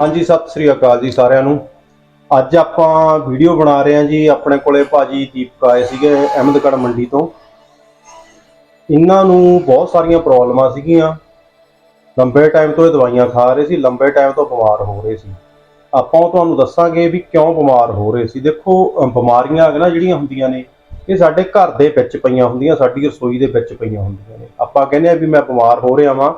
ਹਾਂਜੀ, ਸਤਿ ਸ੍ਰੀ ਅਕਾਲ ਜੀ ਸਾਰਿਆਂ ਨੂੰ। ਅੱਜ ਆਪਾਂ ਵੀਡੀਓ ਬਣਾ ਰਹੇ ਹਾਂ ਜੀ ਆਪਣੇ ਕੋਲੇ ਭਾਜੀ ਦੀਪਕ ਆਏ ਸੀਗੇ ਅਹਿਮਦਗੜ੍ਹ ਮੰਡੀ ਤੋਂ। ਇਹਨਾਂ ਨੂੰ ਬਹੁਤ ਸਾਰੀਆਂ ਪ੍ਰੋਬਲਮਾਂ ਸੀਗੀਆਂ। ਲੰਬੇ ਟਾਈਮ ਤੋਂ ਇਹ ਦਵਾਈਆਂ ਖਾ ਰਹੇ ਸੀ, ਲੰਬੇ ਟਾਈਮ ਤੋਂ ਬਿਮਾਰ ਹੋ ਰਹੇ ਸੀ। ਆਪਾਂ ਉਹ ਤੁਹਾਨੂੰ ਦੱਸਾਂਗੇ ਵੀ ਕਿਉਂ ਬਿਮਾਰ ਹੋ ਰਹੇ ਸੀ। ਦੇਖੋ ਬਿਮਾਰੀਆਂ ਹੈਗੀਆਂ ਨਾ ਜਿਹੜੀਆਂ ਹੁੰਦੀਆਂ ਨੇ, ਇਹ ਸਾਡੇ ਘਰ ਦੇ ਵਿੱਚ ਪਈਆਂ ਹੁੰਦੀਆਂ, ਸਾਡੀ ਰਸੋਈ ਦੇ ਵਿੱਚ ਪਈਆਂ ਹੁੰਦੀਆਂ ਨੇ। ਆਪਾਂ ਕਹਿੰਦੇ ਆ ਵੀ ਮੈਂ ਬਿਮਾਰ ਹੋ ਰਿਹਾ ਵਾਂ।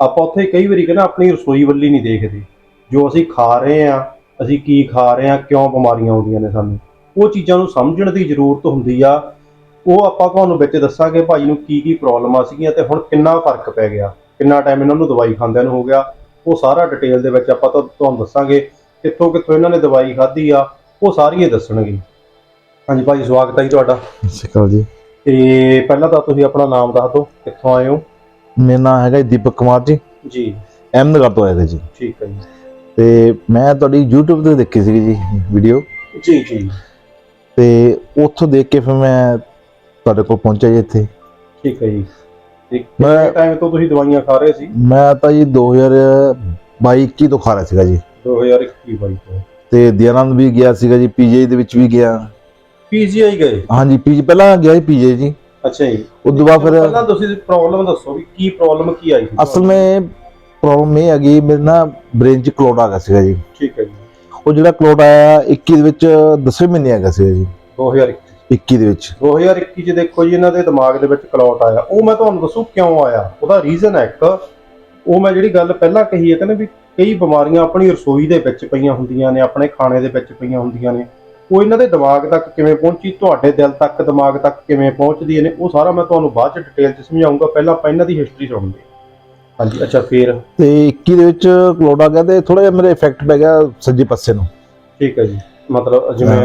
ਆਪਾਂ ਉੱਥੇ ਕਈ ਵਾਰੀ ਕਹਿੰਦਾ ਆਪਣੀ ਰਸੋਈ ਵੱਲੀ ਨਹੀਂ ਦੇਖਦੇ। ਜੋ ਅਸੀਂ ਖਾ ਰਹੇ ਆ ਅਸੀਂ ਕੀ ਖਾ ਰਹੇ ਆ ਕਿਉਂ ਬਿਮਾਰੀਆਂ ਆਉਂਦੀਆਂ ਨੇ ਸਾਨੂੰ। ਉਹ ਚੀਜ਼ਾਂ ਨੂੰ ਸਮਝਣ ਦੀ ਜ਼ਰੂਰਤ ਹੁੰਦੀ ਆ। ਉਹ ਆਪਾਂ ਤੁਹਾਨੂੰ ਵਿੱਚ ਦੱਸਾਂਗੇ ਭਾਈ ਨੂੰ ਕੀ ਕੀ ਪ੍ਰੋਬਲਮਾਂ ਸੀਗੀਆਂ ਤੇ ਹੁਣ ਕਿੰਨਾ ਫ਼ਰਕ ਪੈ ਗਿਆ। ਕਿੰਨਾ ਟਾਈਮ ਇਹਨਾਂ ਨੂੰ ਦਵਾਈ ਖਾਂਦਿਆਂ ਨੂੰ ਹੋ ਗਿਆ। ਉਹ ਸਾਰਾ ਡਿਟੇਲ ਦੇ ਵਿੱਚ ਆਪਾਂ ਤੁਹਾਨੂੰ ਦੱਸਾਂਗੇ ਕਿੱਥੋਂ ਕਿੱਥੋਂ ਇਹਨਾਂ ਨੇ ਦਵਾਈ ਖਾਧੀ ਆ। ਉਹ ਸਾਰੀ ਇਹ ਦੱਸਣਗੇ। ਹਾਂਜੀ ਭਾਈ ਸਵਾਗਤ ਹੈ ਜੀ ਤੁਹਾਡਾ। ਸਤਿ ਸ਼੍ਰੀ ਅਕਾਲ ਜੀ। ਤੇ ਪਹਿਲਾਂ ਤਾਂ ਤੁਸੀਂ ਆਪਣਾ ਨਾਮ ਦੱਸ ਦਿਓ ਕਿੱਥੋਂ ਆਏ ਹੋ? ਮੇਰਾ ਨਾਮ ਹੈਗਾ ਦੀਪਕ ਕੁਮਾਰ ਜੀ। ਜੀ। ਅਹਿਮਦਗੜ੍ਹ ਤੋਂ ਆਇਆ ਜੀ। ਠੀਕ ਹੈ ਜੀ। ਤੇ ਮੈਂ ਤੁਹਾਡੀ YouTube ਤੇ ਦੇਖੀ ਸੀਗੀ ਜੀ ਵੀਡੀਓ ਜੀ ਜੀ। ਤੇ ਉੱਥੋਂ ਦੇਖ ਕੇ ਫਿਰ ਮੈਂ ਤੁਹਾਡੇ ਕੋਲ ਪਹੁੰਚਿਆ ਜੀ ਇੱਥੇ। ਠੀਕ ਹੈ ਜੀ। ਮੈਂ- ਟਾਈਮ ਤੋਂ ਤੁਸੀਂ ਦਵਾਈਆਂ ਖਾ ਰਹੇ ਸੀ? ਮੈਂ ਤਾਂ ਜੀ 2022 21 ਤੋਂ ਖਾ ਰਿਹਾ ਸੀਗਾ ਜੀ। 2021 ਬਾਈ ਤੋਂ। ਤੇ ਦਿਆਨੰਦ ਵੀ ਗਿਆ ਸੀਗਾ ਜੀ ਪੀਜੀ ਦੇ ਵਿੱਚ ਵੀ ਗਿਆ। ਪੀਜੀਆਈ ਗਏ? ਹਾਂਜੀ ਪੀਜੀ ਪਹਿਲਾਂ ਗਿਆ ਜੀ ਪੀਜੀ ਜੀ। ਅੱਛਾ ਜੀ। ਉਸ ਤੋਂ ਬਾਅਦ ਫਿਰ ਪਹਿਲਾਂ ਤੁਸੀਂ ਪ੍ਰੋਬਲਮ ਦੱਸੋ ਵੀ ਕੀ ਪ੍ਰੋਬਲਮ ਕੀ ਆਈ ਸੀ? ਅਸਲ ਵਿੱਚ ਪ੍ਰੋਬਲਮ ਇਹ ਹੈਗੀ ਮੇਰੇ ਨਾ ਬ੍ਰੇਨ 'ਚ ਕਲੋਟ ਆ ਗਿਆ ਸੀਗਾ ਜੀ। ਠੀਕ ਹੈ ਜੀ। ਉਹ ਜਿਹੜਾ ਕਲੋਟ ਆਇਆ 21 ਦੇ ਵਿੱਚ 10ਵੇਂ ਮਹੀਨੇ ਆ ਗਿਆ ਸੀਗਾ ਜੀ। 2021 21 ਦੇ ਵਿੱਚ। 2021 ਚ ਦੇਖੋ ਜੀ ਇਹਨਾਂ ਦੇ ਦਿਮਾਗ ਦੇ ਵਿੱਚ ਕਲੌਟ ਆਇਆ। ਉਹ ਮੈਂ ਤੁਹਾਨੂੰ ਦੱਸੂ ਕਿਉਂ ਆਇਆ? ਉਹਦਾ ਰੀਜ਼ਨ ਹੈ ਇੱਕ ਉਹ ਮੈਂ ਜਿਹੜੀ ਗੱਲ ਪਹਿਲਾਂ ਕਹੀ ਹੈ ਕਹਿੰਦੇ ਵੀ ਕਈ ਬਿਮਾਰੀਆਂ ਆਪਣੀ ਰਸੋਈ ਦੇ ਵਿੱਚ ਪਈਆਂ ਹੁੰਦੀਆਂ ਨੇ ਆਪਣੇ ਖਾਣੇ ਦੇ ਵਿੱਚ ਪਈਆਂ ਹੁੰਦੀਆਂ ਨੇ। ਉਹ ਇਹਨਾਂ ਦੇ ਦਿਮਾਗ ਤੱਕ ਕਿਵੇਂ ਪਹੁੰਚੀ ਤੁਹਾਡੇ ਦਿਲ ਤੱਕ ਦਿਮਾਗ ਤੱਕ ਕਿਵੇਂ ਪਹੁੰਚਦੀ ਨੇ ਉਹ ਸਾਰਾ ਮੈਂ ਤੁਹਾਨੂੰ ਬਾਅਦ ਚ ਡਿਟੇਲ ਚ ਸਮਝਾਉਂਗਾ ਪਹਿਲਾਂ ਆਪਾਂ ਇਹਨਾਂ ਦੀ ਹਿਸਟਰੀ ਸੁਣਦੇ। ਹਾਂਜੀ ਅੱਛਾ ਫੇਰ? ਤੇ 21 ਦੇ ਵਿੱਚ ਕਲੋਟ ਆ ਗਿਆ ਤੇ ਥੋੜਾ ਜਿਹਾ ਮੇਰੇ ਇਫੈਕਟ ਪੈ ਗਿਆ ਸੱਜੇ ਪਾਸੇ ਨੂੰ। ਠੀਕ ਹੈ ਜੀ। ਮਤਲਬ ਜਿਵੇਂ